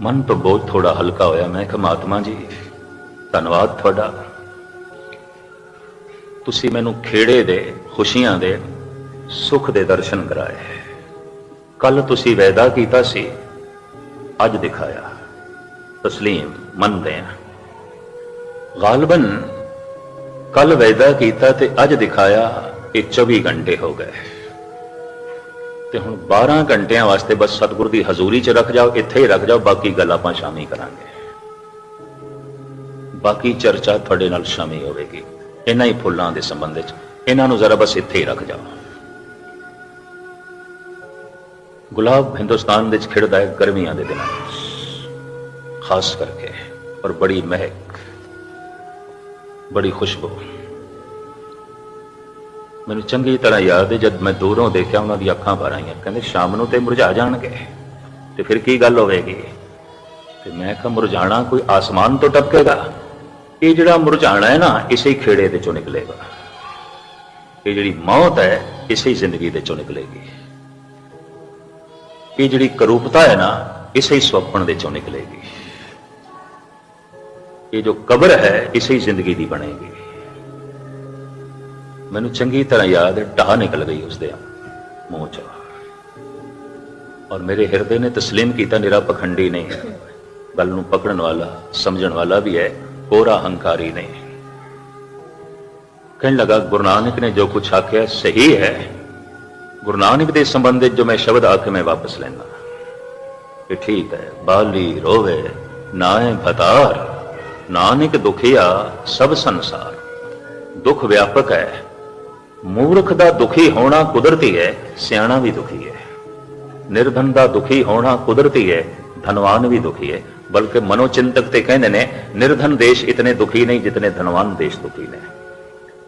ਮਨ ਤੋਂ ਬਹੁਤ ਥੋੜਾ ਹਲਕਾ ਹੋਇਆ, ਮੈਂ ਕਿਹਾ, ਮਹਾਤਮਾ ਜੀ, ਧੰਨਵਾਦ ਤੁਹਾਡਾ। ਤੁਸੀਂ ਮੈਨੂੰ ਖੇੜੇ ਦੇ, ਖੁਸ਼ੀਆਂ ਦੇ, ਸੁਖ ਦੇ ਦਰਸ਼ਨ ਕਰਾਏ। ਕੱਲ ਤੁਸੀਂ ਵੈਦਾ ਕੀਤਾ ਸੀ, ਅੱਜ ਦਿਖਾਇਆ। ਤਸਲੀਮ ਮੰਨਦੇ ਹਾਂ ਗਾਲਬਨ ਕੱਲ ਵੈਦਾ ਕੀਤਾ ਤੇ ਅੱਜ ਦਿਖਾਇਆ ਇਹ 24 ਘੰਟੇ ਹੋ ਗਏ। ਤੇ ਹੁਣ 12 ਘੰਟਿਆਂ ਵਾਸਤੇ ਬਸ ਸਤਿਗੁਰ ਦੀ ਹਜ਼ੂਰੀ 'ਚ ਰੱਖ ਜਾਓ, ਇੱਥੇ ਹੀ ਰੱਖ ਜਾਓ, ਬਾਕੀ ਗੱਲ ਆਪਾਂ ਸ਼ਾਮੀ ਕਰਾਂਗੇ। ਬਾਕੀ ਚਰਚਾ ਤੁਹਾਡੇ ਨਾਲ ਸ਼ਾਮੀ ਹੋਵੇਗੀ। ਇਹਨਾਂ ਹੀ ਫੁੱਲਾਂ ਦੇ ਸੰਬੰਧ ਵਿੱਚ ਇਹਨਾਂ ਨੂੰ ਜ਼ਰਾ ਬਸ ਇੱਥੇ ਹੀ ਰੱਖ ਜਾਓ। ਗੁਲਾਬ ਹਿੰਦੁਸਤਾਨ ਵਿੱਚ ਖਿੜਦਾ ਹੈ ਗਰਮੀਆਂ ਦੇ ਦਿਨਾਂ ਵਿੱਚ। ਖਾਸ ਕਰਕੇ, ਔਰ ਬੜੀ ਮਹਿਕ ਬੜੀ ਖੁਸ਼ਬੂ। ਮੈਨੂੰ ਚੰਗੀ ਤਰ੍ਹਾਂ ਯਾਦ ਹੈ, ਜਦ ਮੈਂ ਦੂਰੋਂ ਦੇਖਿਆ ਉਹਨਾਂ ਦੀ ਅੱਖਾਂ ਭਰ ਆਈਆਂ। ਕਹਿੰਦੇ, ਸ਼ਾਮ ਨੂੰ ਤੇ ਮੁਰਝਾ ਜਾਣਗੇ। ਤੇ ਫਿਰ ਕੀ ਗੱਲ ਹੋਵੇਗੀ? ਤੇ ਮੈਂ ਕਿਹਾ, ਮੁਰਝਾਣਾ ਕੋਈ ਆਸਮਾਨ ਤੋਂ ਟਪਕੇਗਾ? ਇਹ ਜਿਹੜਾ ਮੁਰਝਾਣਾ ਹੈ ਨਾ, ਇਸੇ ਖੇੜੇ ਦੇ ਚੋਂ ਨਿਕਲੇਗਾ। ਇਹ ਜਿਹੜੀ ਮੌਤ ਹੈ, ਇਸੇ ਜ਼ਿੰਦਗੀ ਦੇ ਚੋਂ ਨਿਕਲੇਗੀ। ਇਹ ਜਿਹੜੀ ਕਰੂਪਤਾ ਹੈ ਨਾ, ਇਸੇ ਹੀ ਸੁਪਨ ਦੇ ਚੋਂ ਨਿਕਲੇਗੀ। ਇਹ ਜੋ ਕਬਰ ਹੈ, ਇਸੇ ਹੀ ਜ਼ਿੰਦਗੀ ਦੀ ਬਣੇਗੀ। ਮੈਨੂੰ ਚੰਗੀ ਤਰ੍ਹਾਂ ਯਾਦ ਹੈ, ਢਾਹ ਨਿਕਲ ਗਈ ਉਸ ਮੂੰਹ ਚੋਂ ਔਰ ਮੇਰੇ ਹਿਰਦੇ ਨੇ ਤਸਲੀਮ ਕੀਤਾ, ਨਿਰਾ ਪਖੰਡੀ ਨਹੀਂ ਗੱਲ ਨੂੰ ਪਕੜਨ ਵਾਲਾ, ਸਮਝਣ ਵਾਲਾ ਵੀ ਹੈ ਕੋਰਾ ਹੰਕਾਰੀ ਨਹੀਂ ਕਹਿਣ ਲਗਾ, ਗੁਰੂ ਨਾਨਕ ਨੇ ਜੋ ਕੁਝ ਆਖਿਆ ਸਹੀ ਹੈ। ਗੁਰੂ ਨਾਨਕ ਦੇ ਸੰਬੰਧਿਤ ਜੋ ਮੈਂ ਸ਼ਬਦ ਆ ਕੇ ਮੈਂ ਵਾਪਸ ਲੈਣਾ ਕਿ ਠੀਕ ਹੈ, ਬਾਲੀ ਰੋਵੇ, ਨਾਏ ਫਤਾਰ ਨਾਨਕ ਦੁਖਿਆ ਸਭ ਸੰਸਾਰ। ਦੁੱਖ ਵਿਆਪਕ ਹੈ। ਮੂਰਖ ਦਾ ਦੁਖੀ ਹੋਣਾ ਕੁਦਰਤੀ ਹੈ, ਸਿਆਣਾ ਵੀ ਦੁਖੀ ਹੈ। ਨਿਰਧਨ ਦਾ ਦੁਖੀ ਹੋਣਾ ਕੁਦਰਤੀ ਹੈ, ਧਨਵਾਨ ਵੀ ਦੁਖੀ ਹੈ। ਬਲਕਿ ਮਨੋਚਿੰਤਕ ਤੇ ਕਹਿੰਦੇ ਨੇ, ਨਿਰਧਨ ਦੇਸ਼ ਇਤਨੇ ਦੁਖੀ ਨਹੀਂ ਜਿਤਨੇ ਧਨਵਾਨ ਦੇਸ਼ ਦੁਖੀ ਨੇ।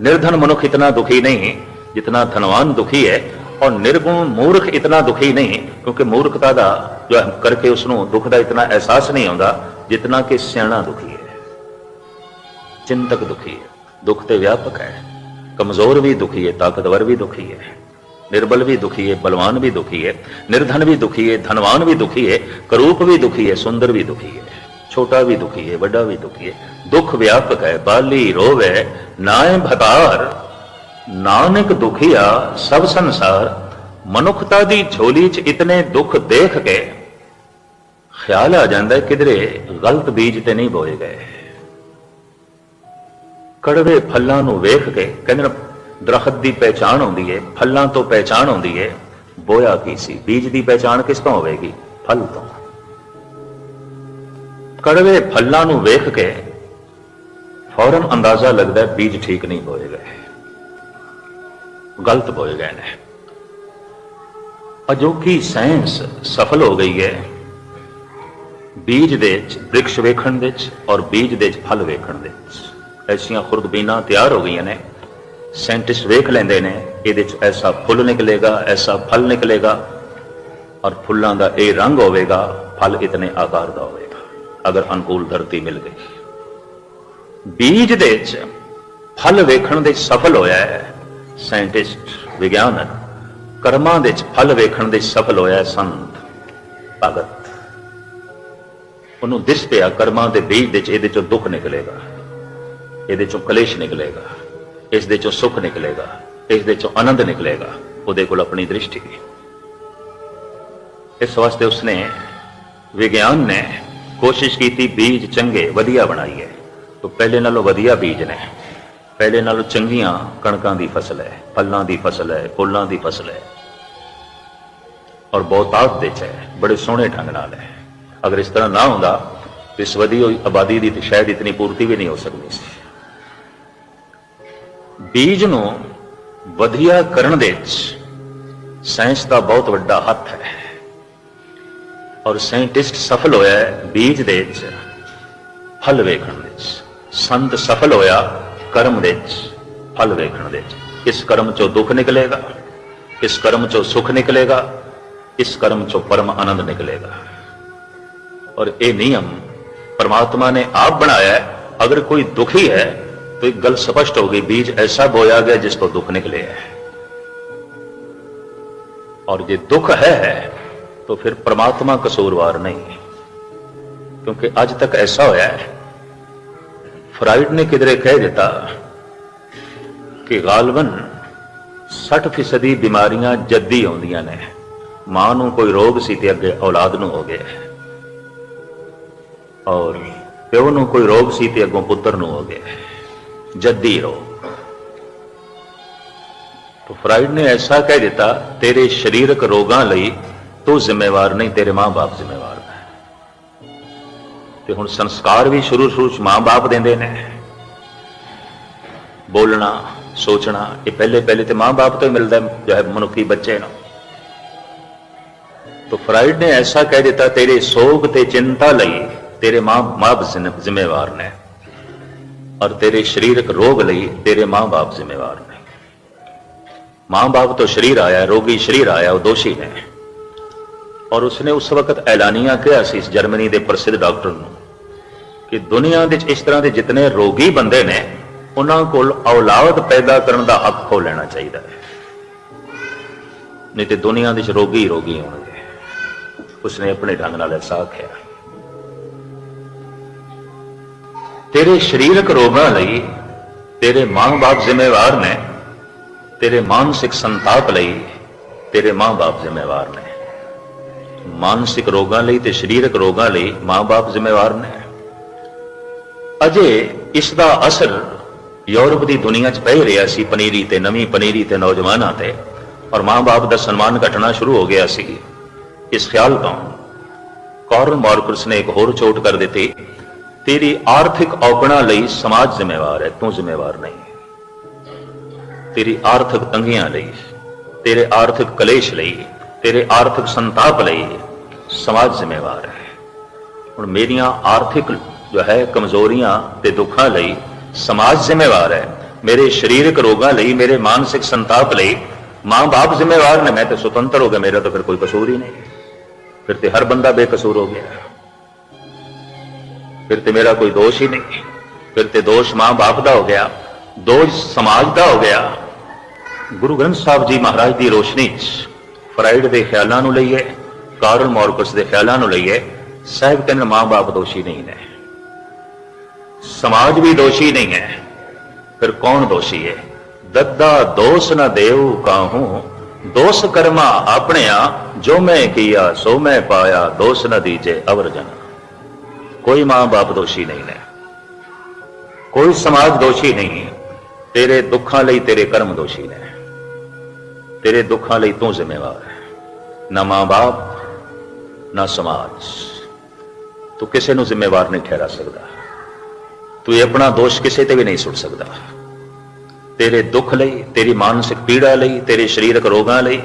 ਨਿਰਧਨ ਮਨੁੱਖ ਇਤਨਾ ਦੁਖੀ ਨਹੀਂ ਜਿਤਨਾ ਧਨਵਾਨ ਦੁਖੀ ਹੈ ਔਰ ਨਿਰਗੁਣ ਮੂਰਖ ਇਤਨਾ ਦੁਖੀ ਨਹੀਂ, ਕਿਉਂਕਿ ਮੂਰਖਤਾ ਦਾ ਜੋ ਕਰਕੇ ਉਸ ਦੁੱਖ ਦਾ ਇਤਨਾ ਅਹਿਸਾਸ ਨਹੀਂ ਆਉਂਦਾ ਜਿਤਨਾ ਕਿ ਸਿਆਣਾ ਦੁਖੀ ਹੈ। ਚਿੰਤਕ ਦੁਖੀ ਹੈ ਦੁੱਖ ਤੇ ਵਿਆਪਕ ਹੈ ਕਮਜ਼ੋਰ ਵੀ ਦੁਖੀ ਹੈ ਤਾਕਤਵਰ ਵੀ ਦੁਖੀ ਹੈ ਨਿਰਬਲ ਵੀ ਦੁਖੀ ਹੈ ਬਲਵਾਨ ਵੀ ਦੁਖੀ ਹੈ ਨਿਰਧਨ ਵੀ ਦੁਖੀ ਹੈ ਧਨਵਾਨ ਵੀ ਦੁਖੀ ਹੈ ਕਰੂਪ ਵੀ ਦੁਖੀ ਹੈ ਸੁੰਦਰ ਵੀ ਦੁਖੀ ਹੈ ਛੋਟਾ ਵੀ ਦੁਖੀ ਹੈ ਵੱਡਾ ਵੀ ਦੁਖੀ ਹੈ ਦੁੱਖ ਵਿਆਪਕ ਹੈ ਬਾਲੀ ਰੋਵੇ ਨਾਏ ਭਤਾਰ ਨਾਨਕ ਦੁਖੀਆ ਸਭ ਸੰਸਾਰ ਮਨੁੱਖਤਾ ਦੀ ਝੋਲੀ 'ਚ ਇਤਨੇ ਦੁੱਖ ਦੇਖ ਕੇ ਖਿਆਲ ਆ ਜਾਂਦਾ ਕਿਧਰੇ ਗਲਤ ਬੀਜ ਤੇ ਨਹੀਂ ਬੋਏ ਗਏ ਕੜਵੇ ਫੱਲਾਂ ਨੂੰ ਵੇਖ ਕੇ ਕਹਿੰਦੇ ਨੇ, ਦਰਖਤ ਦੀ ਪਹਿਚਾਣ ਆਉਂਦੀ ਹੈ ਫੱਲਾਂ ਤੋਂ ਪਹਿਚਾਣ ਆਉਂਦੀ ਹੈ ਬੋਇਆ ਕੀ ਸੀ? ਬੀਜ ਦੀ ਪਹਿਚਾਣ ਕਿਸ ਤੋਂ ਹੋਵੇਗੀ? ਫਲ ਤੋਂ। ਕੜਵੇ ਫੱਲਾਂ ਨੂੰ ਵੇਖ ਕੇ ਫੌਰਨ ਅੰਦਾਜ਼ਾ ਲੱਗਦਾ ਬੀਜ ਠੀਕ ਨਹੀਂ ਬੋਏ ਗਏ। ਗਲਤ ਬੋਏ ਗਏ ਨੇ। ਅਜੋਕੀ ਸਾਇੰਸ ਸਫਲ ਹੋ ਗਈ ਹੈ ਬੀਜ ਦੇ ਵਿੱਚ, ਬ੍ਰਿਕਸ਼ ਵੇਖਣ ਦੇ ਵਿੱਚ ਔਰ ਬੀਜ ਦੇ ਵਿੱਚ ਫਲ ਵੇਖਣ ਦੇ ਵਿੱਚ। ਐਸੀਆਂ ਖੁਰਦਬੀਨਾਂ ਤਿਆਰ ਹੋ ਗਈਆਂ ਨੇ। ਸਾਇੰਟਿਸਟ ਵੇਖ ਲੈਂਦੇ ਨੇ, ਇਹਦੇ 'ਚ ਐਸਾ ਫੁੱਲ ਨਿਕਲੇਗਾ, ਐਸਾ ਫਲ ਨਿਕਲੇਗਾ ਔਰ ਫੁੱਲਾਂ ਦਾ ਇਹ ਰੰਗ ਹੋਵੇਗਾ, ਫਲ ਇਤਨੇ ਆਕਾਰ ਦਾ ਹੋਵੇਗਾ, ਅਗਰ ਅਨੁਕੂਲ ਧਰਤੀ ਮਿਲ ਗਈ। ਬੀਜ ਦੇ ਵਿੱਚ ਫਲ ਵੇਖਣ ਦੇ ਸਫਲ ਹੋਇਆ ਹੈ ਸਾਇੰਟਿਸਟ ਵਿਗਿਆਨਕ ਕਰਮਾਂ ਦੇ ਵਿੱਚ ਫਲ ਵੇਖਣ ਦੇ ਸਫਲ ਹੋਇਆ ਹੈ ਸੰਤ ਭਗਤ। ਉਹਨੂੰ ਦਿਸ ਪਿਆ ਕਰਮਾਂ ਦੇ ਬੀਜ ਦੇ ਚ ਇਹਦੇ ਚੋਂ ਦੁੱਖ ਨਿਕਲੇਗਾ। ਇਹਦੇ ਚੋਂ ਕਲੇਸ਼ ਨਿਕਲੇਗਾ ਇਸ ਦੇ ਚੋਂ ਸੁੱਖ ਨਿਕਲੇਗਾ ਇਸ ਦੇ ਚੋਂ ਆਨੰਦ ਨਿਕਲੇਗਾ, ਉਹਦੇ ਕੋਲ ਆਪਣੀ ਦ੍ਰਿਸ਼ਟੀ। ਇਸ ਵਾਸਤੇ ਉਸਨੇ ਵਿਗਿਆਨ ਨੇ ਕੋਸ਼ਿਸ਼ ਕੀਤੀ, ਬੀਜ ਚੰਗੇ, ਵਧੀਆ ਬਣਾਈ ਹੈ ਤੋਂ ਪਹਿਲੇ ਨਾਲੋਂ ਵਧੀਆ ਬੀਜ ਨੇ। ਪਹਿਲੇ ਨਾਲੋਂ ਚੰਗੀਆਂ ਕਣਕਾਂ ਦੀ ਫਸਲ ਹੈ, ਫਲਾਂ ਦੀ ਫਸਲ ਹੈ, ਫੁੱਲਾਂ ਦੀ ਫਸਲ ਹੈ। ਔਰ ਬਹੁਤਾਤ ਦੇ ਚ ਹੈ, ਬੜੇ ਸੋਹਣੇ ਢੰਗ ਨਾਲ ਹੈ। ਅਗਰ ਇਸ ਤਰ੍ਹਾਂ ਨਾ ਹੁੰਦਾ, ਇਸ ਵਧੀ ਹੋਈ ਆਬਾਦੀ ਦੀ ਤੇ ਸ਼ਾਇਦ ਇਤਨੀ ਪੂਰਤੀ ਵੀ ਨਹੀਂ ਹੋ ਸਕਦੀ ਸੀ। ਬੀਜ ਨੂੰ ਵਧੀਆ ਕਰਨ ਦੇ ਵਿੱਚ ਸਾਇੰਸ ਦਾ ਬਹੁਤ ਵੱਡਾ ਹੱਥ ਹੈ। ਔਰ ਸਾਇੰਟਿਸਟ ਸਫਲ ਹੋਇਆ ਬੀਜ ਦੇ ਵਿੱਚ, ਫਲ ਵੇਖਣ ਦੇ ਵਿੱਚ। ਸੰਤ ਸਫਲ ਹੋਇਆ ਕਰਮ ਦੇ ਵਿੱਚ, ਫਲ ਵੇਖਣ ਦੇ ਵਿੱਚ। ਇਸ ਕਰਮ ਚੋਂ ਦੁੱਖ ਨਿਕਲੇਗਾ, ਇਸ ਕਰਮ ਚੋਂ ਸੁੱਖ ਨਿਕਲੇਗਾ, ਇਸ ਕਰਮ ਚੋਂ ਪਰਮ ਆਨੰਦ ਨਿਕਲੇਗਾ। ਔਰ ਇਹ ਨਿਯਮ ਪਰਮਾਤਮਾ ਨੇ ਆਪ ਬਣਾਇਆ ਹੈ। ਅਗਰ ਕੋਈ ਦੁਖੀ ਹੈ तो एक गल स्पष्ट हो गई बीज ऐसा बोया गया जिसको दुख निकले है और ये दुख है तो फिर परमात्मा कसूरवार नहीं क्योंकि आज तक ऐसा होया है फ्राइड ने किधरे कह देता कि गालबन 60 ਫੀਸਦੀ ਬਿਮਾਰੀਆਂ ਜੱਦੀ ਆਉਂਦੀਆਂ ਨੇ ਮਾਂ ਨੂੰ ਕੋਈ ਰੋਗ ਸੀ ਤੇ ਅੱਗੇ ਔਲਾਦ ਨੂੰ ਹੋ ਗਿਆ ਔਰ ਪਿਓ ਨੂੰ ਕੋਈ ਰੋਗ ਸੀ ਤੇ ਅੱਗੋਂ ਪੁੱਤਰ ਨੂੰ ਹੋ ਗਿਆ ਜੱਦੀ ਰੋਗ तो फ्राइड ने ऐसा कह देता तेरे शरीरक रोगां ਲਈ ਤੂੰ ਜ਼ਿੰਮੇਵਾਰ ਨਹੀਂ ਤੇਰੇ ਮਾਂ-ਬਾਪ ਜ਼ਿੰਮੇਵਾਰ ਨੇ ਤੇ ਹੁਣ ਸੰਸਕਾਰ ਵੀ ਸ਼ੁਰੂ ਸ਼ੁਰੂ ਚ ਮਾਂ-ਬਾਪ ਦਿੰਦੇ ਨੇ ਬੋਲਣਾ ਸੋਚਣਾ ਇਹ ਪਹਿਲੇ ਪਹਿਲੇ ਤੇ ਮਾਂ-ਬਾਪ ਤੋਂ ਹੀ ਮਿਲਦਾ ਹੈ, ਜੋ ਹੈ ਮਨੁੱਖੀ ਬੱਚੇ ਨੂੰ तो फ्राइड ने ऐसा कह देता तेरे सोग ते चिंता ਲਈ ਤੇਰੇ ਮਾਂ-ਬਾਪ ਜ਼ਿੰਮੇਵਾਰ ਨੇ ਔਰ ਤੇਰੇ ਸਰੀਰਕ ਰੋਗ ਲਈ ਤੇਰੇ ਮਾਂ-ਬਾਪ ਜ਼ਿੰਮੇਵਾਰ ਨੇ। ਮਾਂ-ਬਾਪ ਤੋਂ ਸ਼ਰੀਰ ਆਇਆ, ਰੋਗੀ ਸ਼ਰੀਰ ਆਇਆ, ਉਹ ਦੋਸ਼ੀ ਨੇ। ਔਰ ਉਸਨੇ ਉਸ ਵਕਤ ਐਲਾਨੀਆਂ ਕਿਹਾ ਸੀ ਇਸ ਜਰਮਨੀ ਦੇ ਪ੍ਰਸਿੱਧ ਡਾਕਟਰ ਨੂੰ ਕਿ ਦੁਨੀਆ ਦੇ ਵਿੱਚ ਇਸ ਤਰ੍ਹਾਂ ਦੇ ਜਿਤਨੇ ਰੋਗੀ ਬੰਦੇ ਨੇ, ਉਹਨਾਂ ਕੋਲ ਔਲਾਦ ਪੈਦਾ ਕਰਨ ਦਾ ਹੱਕ ਖੋ ਲੈਣਾ ਚਾਹੀਦਾ ਹੈ। ਨਹੀਂ ਤੇ ਦੁਨੀਆ ਦੇ ਵਿੱਚ ਰੋਗੀ ਰੋਗੀ ਹੋਣਗੇ। ਉਸਨੇ ਆਪਣੇ ਢੰਗ ਨਾਲ ਐਸਾ ਕਿਹਾ। ਤੇਰੇ ਸਰੀਰਕ ਰੋਗਾਂ ਲਈ ਤੇਰੇ ਮਾਂ-ਬਾਪ ਜ਼ਿੰਮੇਵਾਰ ਨੇ, ਤੇਰੇ ਮਾਨਸਿਕ ਸੰਤਾਪ ਲਈ ਤੇਰੇ ਮਾਂ-ਬਾਪ ਜ਼ਿੰਮੇਵਾਰ ਨੇ। ਮਾਨਸਿਕ ਰੋਗਾਂ ਲਈ ਤੇ ਸਰੀਰਕ ਰੋਗਾਂ ਲਈ ਮਾਂ-ਬਾਪ ਜ਼ਿੰਮੇਵਾਰ ਨੇ। ਅਜੇ ਇਸ ਦਾ ਅਸਰ ਯੂਰਪ ਦੀ ਦੁਨੀਆ 'ਚ ਪੈ ਰਿਹਾ ਸੀ, ਪਨੀਰੀ ਤੇ ਨਵੀਂ ਪਨੀਰੀ ਤੇ ਨੌਜਵਾਨਾਂ ਤੇ, ਔਰ ਮਾਂ-ਬਾਪ ਦਾ ਸਨਮਾਨ ਘਟਣਾ ਸ਼ੁਰੂ ਹੋ ਗਿਆ ਸੀ। ਇਸ ਖਿਆਲ ਤੋਂ ਕਾਰਨ ਮਾਰਕਸ ਨੇ ਇੱਕ ਹੋਰ ਚੋਟ ਕਰ ਦਿੱਤੀ। ਤੇਰੀ ਆਰਥਿਕ ਔਕੜਾਂ ਲਈ ਸਮਾਜ ਜ਼ਿੰਮੇਵਾਰ ਹੈ, ਤੂੰ ਜ਼ਿੰਮੇਵਾਰ ਨਹੀਂ। ਤੇਰੀ ਆਰਥਿਕ ਤੰਗੀਆਂ ਲਈ, ਤੇਰੇ ਆਰਥਿਕ ਕਲੇਸ਼ ਲਈ, ਤੇਰੇ ਆਰਥਿਕ ਸੰਤਾਪ ਲਈ ਸਮਾਜ ਜ਼ਿੰਮੇਵਾਰ ਹੈ। ਹੁਣ ਮੇਰੀਆਂ ਆਰਥਿਕ ਜੋ ਹੈ, ਕਮਜ਼ੋਰੀਆਂ ਤੇ ਦੁੱਖਾਂ ਲਈ ਸਮਾਜ ਜ਼ਿੰਮੇਵਾਰ ਹੈ। ਮੇਰੇ ਸਰੀਰਕ ਰੋਗਾਂ ਲਈ, ਮੇਰੇ ਮਾਨਸਿਕ ਸੰਤਾਪ ਲਈ ਮਾਂ-ਬਾਪ ਜ਼ਿੰਮੇਵਾਰ ਨੇ, ਮੈਂ ਤਾਂ ਸੁਤੰਤਰ ਹੋ ਗਿਆ, ਮੇਰਾ ਤਾਂ ਫਿਰ ਕੋਈ ਕਸੂਰ ਹੀ ਨਹੀਂ। ਫਿਰ ਤੇ ਹਰ ਬੰਦਾ ਬੇਕਸੂਰ ਹੋ ਗਿਆ। ਫਿਰ ਤੇ ਮੇਰਾ ਕੋਈ ਦੋਸ਼ ਹੀ ਨਹੀਂ ਫਿਰ ਤੇ ਦੋਸ਼ ਮਾਂ-ਬਾਪ ਦਾ ਹੋ ਗਿਆ ਦੋਸ਼ ਸਮਾਜ ਦਾ ਹੋ ਗਿਆ ਗੁਰੂ ਗ੍ਰੰਥ ਸਾਹਿਬ ਜੀ ਮਹਾਰਾਜ ਦੀ ਰੋਸ਼ਨੀ 'ਚ ਫਰਾਈਡ ਦੇ ਖਿਆਲਾਂ ਨੂੰ ਲਈਏ ਕਾਰਲ ਮਾਰਕਸ ਦੇ ਖਿਆਲਾਂ ਨੂੰ ਲਈਏ ਸਾਹਿਬ ਕਹਿੰਦੇ ਮਾਂ-ਬਾਪ ਦੋਸ਼ੀ ਨਹੀਂ ਨੇ ਸਮਾਜ ਵੀ ਦੋਸ਼ੀ ਨਹੀਂ ਹੈ ਫਿਰ ਕੌਣ ਦੋਸ਼ੀ ਹੈ ਦੱਦਾ ਦੋਸ ਨਾ ਦੇਉ ਕਾਹੂ ਦੋਸ ਕਰਮਾ ਆਪਣਿਆ ਜੋ ਮੈਂ ਕੀਆ ਸੋ ਮੈਂ ਪਾਇਆ ਦੋਸ ਨਾ ਦੀਜੇ ਅਵਰ ਜਨ ਕੋਈ ਮਾਂ-ਬਾਪ ਦੋਸ਼ੀ ਨਹੀਂ ਨੇ। ਕੋਈ ਸਮਾਜ ਦੋਸ਼ੀ ਨਹੀਂ। ਤੇਰੇ ਦੁੱਖਾਂ ਲਈ ਤੇਰੇ ਕਰਮ ਦੋਸ਼ੀ ਨੇ। ਤੇਰੇ ਦੁੱਖਾਂ ਲਈ ਤੂੰ ਜ਼ਿੰਮੇਵਾਰ ਹੈ। ਨਾ ਮਾਂ-ਬਾਪ ਨਾ ਸਮਾਜ। ਤੂੰ ਕਿਸੇ ਨੂੰ ਜ਼ਿੰਮੇਵਾਰ ਨਹੀਂ ਠਹਿਰਾ ਸਕਦਾ। ਤੂੰ ਇਹ ਆਪਣਾ ਦੋਸ਼ ਕਿਸੇ ਤੇ ਵੀ ਨਹੀਂ ਸੁੱਟ ਸਕਦਾ। ਤੇਰੇ ਦੁੱਖ ਲਈ, ਤੇਰੀ ਮਾਨਸਿਕ ਪੀੜਾ ਲਈ, ਤੇਰੇ ਸਰੀਰਕ ਰੋਗਾਂ ਲਈ,